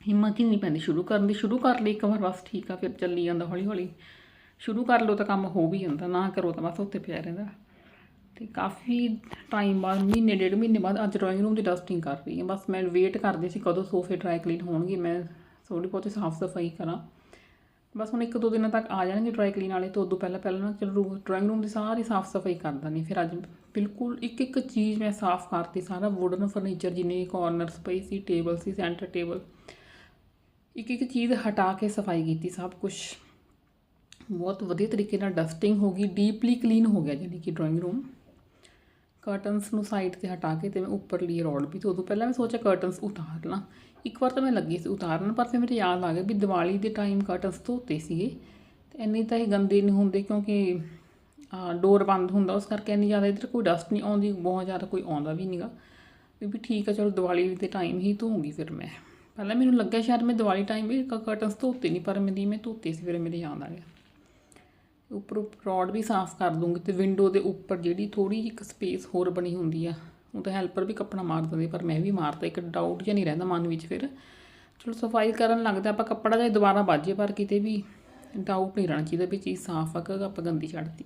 ਹਿੰਮਤ ਹੀ ਨਹੀਂ ਪੈਂਦੀ। ਸ਼ੁਰੂ ਕਰਨ ਦੀ ਸ਼ੁਰੂ ਕਰ ਲਈ ਇੱਕ ਵਾਰ, ਬਸ ਠੀਕ ਆ, ਫਿਰ ਚੱਲੀ ਜਾਂਦਾ ਹੌਲੀ ਹੌਲੀ ਸ਼ੁਰੂ ਕਰ ਲਓ ਤਾਂ ਕੰਮ ਹੋ ਵੀ ਜਾਂਦਾ, ਨਾ ਕਰੋ ਤਾਂ ਬਸ ਉੱਤੇ ਪਿਆ ਰਹਿੰਦਾ। ਤੇ ਕਾਫੀ ਟਾਈਮ ਬਾਅਦ, ਮਹੀਨੇ, ਡੇਢ ਮਹੀਨੇ ਬਾਅਦ ਅੱਜ ਡਰਾਇੰਗ ਰੂਮ ਦੀ ਡਸਟਿੰਗ ਕਰ ਰਹੀ ਹਾਂ। ਬਸ ਮੈਂ ਵੇਟ ਕਰਦੀ ਸੀ ਕਦੋਂ ਸੋਫੇ ਡਰਾਈ ਕਲੀਨ ਹੋਣਗੇ, ਮੈਂ ਥੋੜੀ ਬਹੁਤੀ ਸਾਫ਼ ਸਫ਼ਾਈ ਕਰਾਂ। ਬਸ ਹੁਣ ਇੱਕ ਦੋ ਦਿਨਾਂ ਤੱਕ ਆ ਜਾਣਗੇ ਡਰਾਈ ਕਲੀਨ ਵਾਲੇ, ਤੋਂ ਉਦੋਂ ਪਹਿਲਾਂ ਪਹਿਲਾਂ ਨਾ ਚਲੋ ਡਰਾਇੰਗ ਰੂਮ ਦੀ ਸਾਰੀ ਸਾਫ਼ ਸਫ਼ਾਈ ਕਰ ਦਿੰਦੀ ਫਿਰ ਅੱਜ ਬਿਲਕੁਲ ਇੱਕ ਇੱਕ ਚੀਜ਼ ਮੈਂ ਸਾਫ਼ ਕਰਤੀ, ਸਾਰਾ ਵੁਡਨ ਫਰਨੀਚਰ ਜਿੰਨੇ ਕਾਰਨਰਸ ਪਈ ਸੀ ਟੇਬਲ ਸੀ ਸੈਂਟਰ ਟੇਬਲ ਇੱਕ ਇੱਕ ਚੀਜ਼ ਹਟਾ ਕੇ ਸਫ਼ਾਈ ਕੀਤੀ ਸਭ ਕੁਝ ਬਹੁਤ ਵਧੀਆ ਤਰੀਕੇ ਨਾਲ ਡਸਟਿੰਗ ਹੋ ਗਈ ਡੀਪਲੀ ਕਲੀਨ ਹੋ ਗਿਆ ਯਾਨੀ ਕਿ ਡਰਾਇੰਗ ਰੂਮ ਕਰਟਨਸ ਨੂੰ ਸਾਈਡ ਤੇ ਹਟਾ ਕੇ ਤੇ ਮੈਂ ਉੱਪਰ ਲਈ ਰੋਡ ਵੀ, ਤੇ ਉਦੋਂ ਪਹਿਲਾਂ ਮੈਂ ਸੋਚਿਆ ਕਰਟਨਸ ਉਤਾਰ ਲਾਂ ਇੱਕ ਵਾਰ ਤਾਂ ਮੈਂ ਲੱਗੀ ਸੀ ਉਤਾਰਨ, ਪਰ ਫਿਰ ਮੇਰੇ ਯਾਦ ਆ ਗਿਆ ਵੀ ਦੀਵਾਲੀ ਦੇ ਟਾਈਮ ਕਰਟਨਸ ਧੋਤੇ ਸੀਗੇ। ਤੇ ਇੰਨੇ ਤਾਂ ਇਹ ਗੰਦੇ ਨਹੀਂ ਹੁੰਦੇ ਕਿਉਂਕਿ ਡੋਰ ਬੰਦ ਹੁੰਦਾ, ਉਸ ਕਰਕੇ ਇੰਨੀ ਜ਼ਿਆਦਾ ਇੱਧਰ ਕੋਈ ਡਸਟ ਨਹੀਂ ਆਉਂਦੀ, ਬਹੁਤ ਜ਼ਿਆਦਾ ਕੋਈ ਆਉਂਦਾ ਵੀ ਨਹੀਂਗਾ ਵੀ ਵੀ ਠੀਕ ਆ, ਚਲੋ ਦੀਵਾਲੀ ਦੇ ਟਾਈਮ ਹੀ ਧੋਉਂਗੀ ਫਿਰ ਮੈਂ। ਪਹਿਲਾਂ ਮੈਨੂੰ ਲੱਗਿਆ ਸ਼ਾਇਦ ਮੈਂ ਦੀਵਾਲੀ ਟਾਈਮ ਵੀ ਕਰਟਨਸ ਧੋਤੇ ਨਹੀਂ ਪਰ ਮੇਰੀ ਮੈਂ ਧੋਤੇ ਸੀ, ਫਿਰ ਮੇਰੇ ਯਾਦ ਆ ਗਿਆ। ਉੱਪਰ ਰੋਡ ਵੀ ਸਾਫ਼ ਕਰ ਦੂੰਗੀ ਤੇ ਵਿੰਡੋ ਦੇ ਉੱਪਰ ਜਿਹੜੀ ਥੋੜੀ ਜਿਹੀ ਇੱਕ ਸਪੇਸ ਹੋਰ ਬਣੀ ਹੁੰਦੀ ਆ, ਉਹ ਤਾਂ ਹੈਲਪਰ ਵੀ ਕੱਪੜਾ ਮਾਰ ਦਿੰਦੇ, ਪਰ ਮੈਂ ਵੀ ਮਾਰਤਾ, ਇੱਕ ਡਾਊਟ ਜਿਹਾ ਨਹੀਂ ਰਹਿੰਦਾ ਮਨ ਵਿੱਚ ਫਿਰ। ਚਲੋ ਸਫ਼ਾਈ ਕਰਨ ਲੱਗਦਾ ਆਪਾਂ ਕੱਪੜਾ ਜੇ ਦੁਬਾਰਾ ਬਾਜੇ ਪਰ ਕਿਤੇ ਵੀ ਡਾਊਟ ਨਹੀਂ ਰਹਿਣਾ ਚਾਹੀਦਾ ਵੀ ਚੀਜ਼ ਸਾਫ਼ ਆ, ਕਿ ਆਪਾਂ ਗੰਦੀ ਛੱਡਤੀ।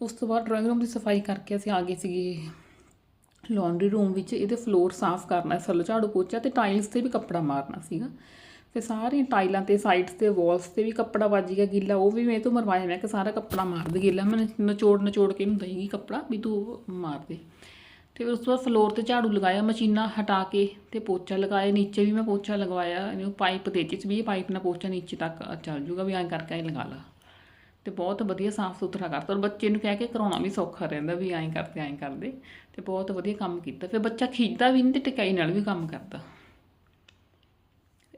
ਉਸ ਤੋਂ ਬਾਅਦ ਡਰਾਇੰਗ ਰੂਮ ਦੀ ਸਫ਼ਾਈ ਕਰਕੇ ਅਸੀਂ ਆ ਗਏ ਸੀਗੇ ਲਾਂਡਰੀ ਰੂਮ ਵਿੱਚ, ਇਹਦੇ ਫਲੋਰ ਸਾਫ਼ ਕਰਨਾ, ਸਲ ਝਾੜੂ ਪੋਚਾ ਤੇ ਟਾਈਲਸ ਤੇ ਵੀ ਕੱਪੜਾ ਮਾਰਨਾ ਸੀਗਾ। ਫਿਰ ਸਾਰੀਆਂ ਟਾਈਲਾਂ ਤੇ ਸਾਈਡਸ ਤੇ ਵਾਲਸ ਤੇ ਵੀ ਕੱਪੜਾ ਵੱਜ ਗਿਆ ਗਿੱਲਾ, ਉਹ ਵੀ ਮੈਂ ਤੋਂ ਮਰਵਾਇਆ। ਮੈਂ ਕਿ ਸਾਰਾ ਕੱਪੜਾ ਮਾਰ ਦੇ ਗਿੱਲਾ। ਮੈਂ ਨਚੋੜ ਨਚੋੜ ਕੇ ਇਹਨੂੰ ਦਈਗੀ ਕੱਪੜਾ ਵੀ ਤੂੰ ਮਾਰ ਦੇ। ਤੇ ਉਸ ਤੋਂ ਬਾਅਦ ਫਲੋਰ ਤੇ ਝਾੜੂ ਲਗਾਇਆ, ਮਸ਼ੀਨਾਂ ਹਟਾ ਕੇ ਤੇ ਪੋਚਾ ਲਗਾਇਆ। ਨੀਚੇ ਵੀ ਮੈਂ ਪੋਚਾ ਲਗਵਾਇਆ, ਇਹਨੂੰ ਪਾਈਪ ਦੇ ਦਿੱਤੀ ਵੀ ਇਹ ਪਾਈਪ ਨਾਲ ਪੋਚਾ ਨੀਚੇ ਤੱਕ ਚੱਲ ਜੂਗਾ ਵੀ ਐਂ ਕਰਕੇ ਐਂ ਲਗਾ ਲਾ। ਤੇ ਬਹੁਤ ਵਧੀਆ ਸਾਫ਼ ਸੁਥਰਾ ਕਰਤਾ ਔਰ ਬੱਚੇ ਨੂੰ ਕਹਿ ਕੇ ਕਰਾਉਣਾ ਵੀ ਸੌਖਾ ਰਹਿੰਦਾ ਵੀ ਐਂ ਕਰਦੇ ਐਂ ਕਰਦੇ। ਤੇ ਬਹੁਤ ਵਧੀਆ ਕੰਮ ਕੀਤਾ। ਫਿਰ ਬੱਚਾ ਖਿੱਚਦਾ ਵੀ ਨਹੀਂ ਤੇ ਟਿਕਾਈ ਨਾਲ ਵੀ ਕੰਮ ਕਰਦਾ।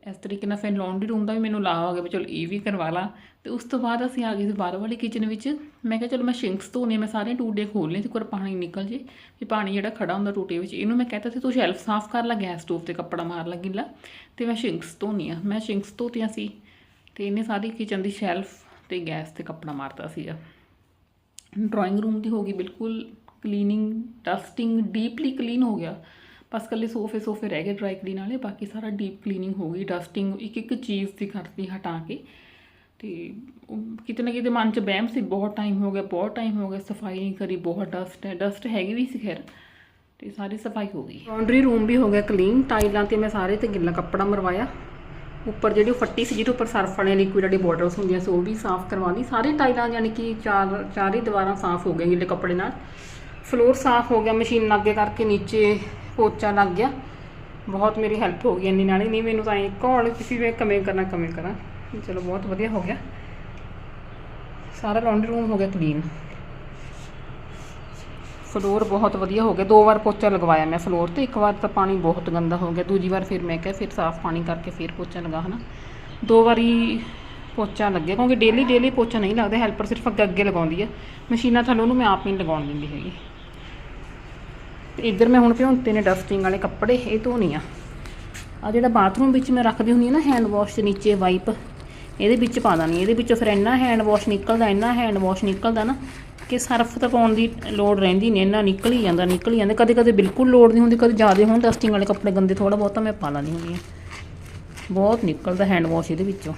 ਇਸ ਤਰੀਕੇ ਨਾਲ ਫਿਰ ਲੌਂਡਰੀ ਰੂਮ ਦਾ ਵੀ ਮੈਨੂੰ ਲਾਹ ਹੋ ਗਿਆ ਵੀ ਚਲ ਇਹ ਵੀ ਕਰਵਾ ਲਾਂ। ਤੇ ਉਸ ਤੋਂ ਬਾਅਦ ਅਸੀਂ ਆ ਗਏ ਸੀ ਬਾਹਰ ਵਾਲੀ ਕਿਚਨ ਵਿੱਚ। ਮੈਂ ਕਿਹਾ ਚਲੋ ਮੈਂ ਸ਼ਿੰਕਸ ਧੋਨੇ ਮੈਂ ਸਾਰੇ ਟੂਟੇ ਖੋਲ ਲਏ ਤੇ ਕੋਈ ਪਾਣੀ ਨਿਕਲ ਜੇ। ਵੀ ਪਾਣੀ ਜਿਹੜਾ ਖੜਾ ਹੁੰਦਾ ਟੂਟੇ ਵਿੱਚ, ਇਹਨੂੰ ਮੈਂ ਕਹਤਾ ਸੀ, ਤੂੰ ਸ਼ੈਲਫ ਸਾਫ਼ ਕਰ ਲੈ ਗੈਸ ਸਟੋਵ ਤੇ ਕੱਪੜਾ ਮਾਰ ਲਾ, ਗਿੱਲਾ। ਤੇ ਮੈਂ ਸ਼ਿੰਕਸ ਧੋਨੀ ਆ। ਮੈਂ ਸ਼ਿੰਕਸ ਧੋਤੀਆਂ ਸੀ ਤੇ ਇਹਨੇ ਸਾਰੀ ਕਿਚਨ ਦੀ ਸ਼ੈਲਫ ਤੇ ਗੈਸ ਤੇ ਕੱਪੜਾ ਮਾਰਤਾ ਸੀ ਆ ਡਰਾਇੰਗ ਰੂਮ ਦੀ ਹੋ ਗਈ ਬਿਲਕੁਲ ਕਲੀਨਿੰਗ ਡਸਟਿੰਗ ਡੀਪਲੀ ਕਲੀਨ ਹੋ ਗਿਆ। ਬਸ ਕੱਲੇ ਸੋਫੇ ਸੋਫੇ ਰਹਿ ਗਏ ਡਰਾਈ ਕਲੀਨ ਵਾਲੇ, ਬਾਕੀ ਸਾਰਾ ਡੀਪ ਕਲੀਨਿੰਗ ਹੋ ਗਈ ਡਸਟਿੰਗ ਇੱਕ ਇੱਕ ਚੀਜ਼ ਦੀ ਕਰਤੀ ਹਟਾ ਕੇ। ਤੇ ਕਿਤੇ ਨਾ ਕਿਤੇ ਮਨ 'ਚ ਬਹਿਮ ਸੀ, ਬਹੁਤ ਟਾਈਮ ਹੋ ਗਿਆ, ਬਹੁਤ ਟਾਈਮ ਹੋ ਗਿਆ, ਸਫ਼ਾਈ ਨਹੀਂ ਕਰੀ, ਬਹੁਤ ਡਸਟ ਹੈ ਡਸਟ ਹੈਗੀ ਵੀ ਸੀ ਖੈਰ, ਤੇ ਸਾਰੀ ਸਫ਼ਾਈ ਹੋ ਗਈ। ਲਾਂਡਰੀ ਰੂਮ ਵੀ ਹੋ ਗਿਆ ਕਲੀਨ ਟਾਈਲਾਂ ਤੇ ਮੈਂ ਸਾਰੇ ਤੇ ਗਿੱਲਾ ਕੱਪੜਾ ਮਰਵਾਇਆ। ਉੱਪਰ ਜਿਹੜੀ ਉਹ ਫੱਟੀ ਸੀ, ਜਿਹਦੇ ਉੱਪਰ ਸਰਫ ਵਾਲੇ ਲਿਕੁਇਡ ਵਾਲੀ ਬੋਟਲਸ ਹੁੰਦੀਆਂ ਸੀ, ਉਹ ਵੀ ਸਾਫ਼ ਕਰਵਾ ਲਈ। ਸਾਰੇ ਟਾਈਲਾਂ ਯਾਨੀ ਕਿ ਚਾਰ, ਚਾਰੇ ਦੀਵਾਰਾਂ ਸਾਫ਼ ਹੋ ਗਈਆਂ ਗਿੱਲੇ ਕੱਪੜੇ ਨਾਲ। ਫਲੋਰ ਸਾਫ਼ ਹੋ ਗਿਆ ਮਸ਼ੀਨ ਲੱਗੇ ਕਰਕੇ ਨੀਚੇ ਪੋਚਾ ਲੱਗ ਗਿਆ। ਬਹੁਤ ਮੇਰੀ ਹੈਲਪ ਹੋ ਗਈ ਇੰਨੀ ਨਾਲੇ। ਨਹੀਂ, ਮੈਨੂੰ ਤਾਂ ਇੱਕ ਹੌਲ ਕਿਸੇ ਵੇ ਕਮੇ ਕਰਨਾ ਕਮੇ ਕਰਾਂ। ਚਲੋ, ਬਹੁਤ ਵਧੀਆ ਹੋ ਗਿਆ। ਸਾਰਾ ਲਾਂਡਰੀ ਰੂਮ ਹੋ ਗਿਆ ਕਲੀਨ ਫਲੋਰ ਬਹੁਤ ਵਧੀਆ ਹੋ ਗਿਆ। ਦੋ ਵਾਰ ਪੋਚਾ ਲਗਵਾਇਆ ਮੈਂ ਫਲੋਰ ਤੇ। ਇੱਕ ਵਾਰ ਤਾਂ ਪਾਣੀ ਬਹੁਤ ਗੰਦਾ ਹੋ ਗਿਆ। ਦੂਜੀ ਵਾਰ ਫਿਰ ਮੈਂ ਕਿਹਾ ਫਿਰ ਸਾਫ਼ ਪਾਣੀ ਕਰਕੇ ਫਿਰ ਪੋਚਾ ਲਗਾ, ਹਨਾ। ਦੋ ਵਾਰੀ ਪੋਚਾ ਲੱਗਿਆ ਕਿਉਂਕਿ ਡੇਲੀ ਡੇਲੀ ਪੋਚਾ ਨਹੀਂ ਲੱਗਦਾ। ਹੈਲਪਰ ਸਿਰਫ ਅੱਗੇ ਅੱਗੇ ਲਗਾਉਂਦੀ ਹੈ ਮਸ਼ੀਨਾਂ ਥੱਲੇ ਉਹਨੂੰ ਮੈਂ ਆਪ ਨਹੀਂ ਲਗਾਉਣ ਦਿੰਦੀ ਹੈਗੀ। ਤੇ ਇੱਧਰ ਮੈਂ ਹੁਣ ਭਿਉਂਤੇ ਨੇ ਡਸਟਿੰਗ ਵਾਲੇ ਕੱਪੜੇ, ਇਹ ਧੋਣੀ ਆ। ਆ ਜਿਹੜਾ ਬਾਥਰੂਮ ਵਿੱਚ ਮੈਂ ਰੱਖਦੀ ਹੁੰਦੀ ਹਾਂ ਨਾ ਹੈਂਡ ਵਾਸ਼ ਦੇ ਨੀਚੇ ਵਾਈਪ ਇਹਦੇ ਵਿੱਚ ਪਾ ਦਾਨੀ ਇਹਦੇ ਵਿੱਚੋਂ ਫਿਰ ਇੰਨਾ ਹੈਂਡ ਵਾਸ਼ ਨਿਕਲਦਾ, ਇੰਨਾ ਹੈਂਡ ਵਾਸ਼ ਨਿਕਲਦਾ ਨਾ ਕਿ ਸਰਫ ਤਾਂ ਪਾਉਣ ਦੀ ਲੋੜ ਰਹਿੰਦੀ ਨਹੀਂ, ਇੰਨਾ ਨਿਕਲ ਹੀ ਜਾਂਦਾ, ਨਿਕਲ ਹੀ ਜਾਂਦਾ। ਕਦੇ ਕਦੇ ਬਿਲਕੁਲ ਲੋੜ ਨਹੀਂ ਹੁੰਦੀ, ਕਦੇ ਜ਼ਿਆਦਾ ਹੋਣ ਡਸਟਿੰਗ ਵਾਲੇ ਕੱਪੜੇ ਗੰਦੇ ਥੋੜਾ ਬਹੁਤਾ ਮੈਂ ਪਾ ਲਾਂਦੀ ਹੁੰਦੀ ਹਾਂ ਬਹੁਤ ਨਿਕਲਦਾ ਹੈਂਡ ਵਾਸ਼ ਇਹਦੇ ਵਿੱਚੋਂ।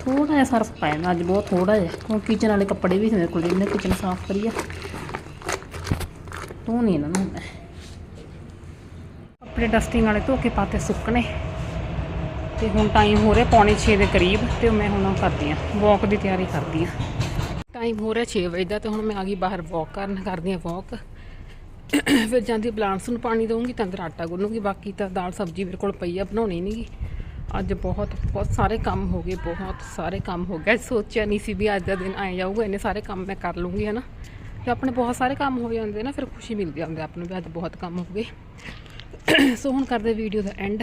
ਥੋੜਾ ਜਿਹਾ ਸਰਫ ਪਾਇਆ ਅੱਜ ਬਹੁਤ ਥੋੜਾ ਜਿਹਾ, ਕਿਉਂਕਿ ਕਿਚਨ ਵਾਲੇ ਕੱਪੜੇ ਵੀ ਮੇਰੇ ਕੋਲ ਜਿਹਨੇ ਕਿਚਨ ਸਾਫ਼ ਕਰੀ ਆ ਧੋ ਨਹੀਂ ਇਹਨਾਂ ਨੂੰ। ਕੱਪੜੇ ਡਸਟਿੰਗ ਵਾਲੇ ਧੋ ਕੇ ਪਾਤੇ ਸੁੱਕਣੇ। ਤੇ ਹੁਣ ਟਾਈਮ ਹੋ ਰਿਹਾ ਪੌਣੇ 6 ਦੇ ਕਰੀਬ ਤੇ ਮੈਂ ਹੁਣ ਕਰਦੀ ਆ ਵਾਕ ਦੀ ਤਿਆਰੀ ਕਰਦੀ ਆ ਟਾਈਮ ਹੋ ਰਿਹਾ 6 ਵਜੇ ਦਾ ਤੇ ਹੁਣ ਮੈਂ ਆ ਗਈ ਬਾਹਰ ਵਾਕ ਕਰਨ, ਕਰਦੀ ਆ ਵਾਕ ਫਿਰ ਜਾਂਦੀ ਪਲਾਂਟਸ ਨੂੰ ਪਾਣੀ ਦਊਂਗੀ ਤਾਂ ਅੰਦਰ ਆਟਾ ਗੁੰਨੂਗੀ ਬਾਕੀ ਤਾਂ ਦਾਲ ਸਬਜ਼ੀ ਮੇਰੇ ਕੋਲ ਪਈ ਆ, ਬਣਾਉਣੀ ਨਹੀਂਗੀ ਅੱਜ ਬਹੁਤ ਬਹੁਤ ਸਾਰੇ ਕੰਮ ਹੋ ਗਏ, ਬਹੁਤ ਸਾਰੇ ਕੰਮ ਹੋ ਗਏ। ਸੋਚਿਆ ਨਹੀਂ ਸੀ ਵੀ ਅੱਜ ਦਾ ਦਿਨ ਆਏ ਜਾਊਗਾ, ਇੰਨੇ ਸਾਰੇ ਕੰਮ ਮੈਂ ਕਰ ਲੂੰਗੀ ਹਨਾ। ਤੇ ਆਪਣੇ ਬਹੁਤ ਸਾਰੇ ਕੰਮ ਹੋ ਜਾਂਦੇ ਨਾ, ਫਿਰ ਖੁਸ਼ੀ ਮਿਲਦੀ ਆਉਂਦੀ ਆਪਾਂ ਨੂੰ ਵੀ ਅੱਜ ਬਹੁਤ ਕੰਮ ਹੋ ਗਏ। ਸੋ ਹੁਣ ਕਰਦੇ ਵੀਡੀਓ ਦਾ ਐਂਡ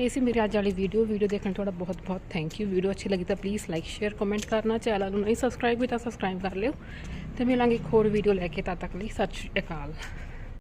ਇਹ ਸੀ ਮੇਰੀ ਅੱਜ ਵਾਲੀ ਵੀਡੀਓ ਵੀਡੀਓ ਦੇਖਣ ਤੁਹਾਡਾ ਬਹੁਤ ਬਹੁਤ ਥੈਂਕ ਯੂ ਵੀਡੀਓ ਅੱਛੀ ਲੱਗੀ ਤਾਂ ਪਲੀਜ਼ ਲਾਈਕ ਸ਼ੇਅਰ ਕਮੈਂਟ ਕਰਨਾ। ਚੈਨਲ ਨੂੰ ਨਹੀਂ ਸਬਸਕ੍ਰਾਈਬ ਕੀਤਾ ਸਬਸਕ੍ਰਾਈਬ ਕਰ ਲਿਓ। ਤੇ ਮਿਲਾਂਗੇ ਇੱਕ ਹੋਰ ਵੀਡੀਓ ਲੈ ਕੇ ਤਦ ਤੱਕ ਲਈ। ਸਤਿ ਸ਼੍ਰੀ ਅਕਾਲ।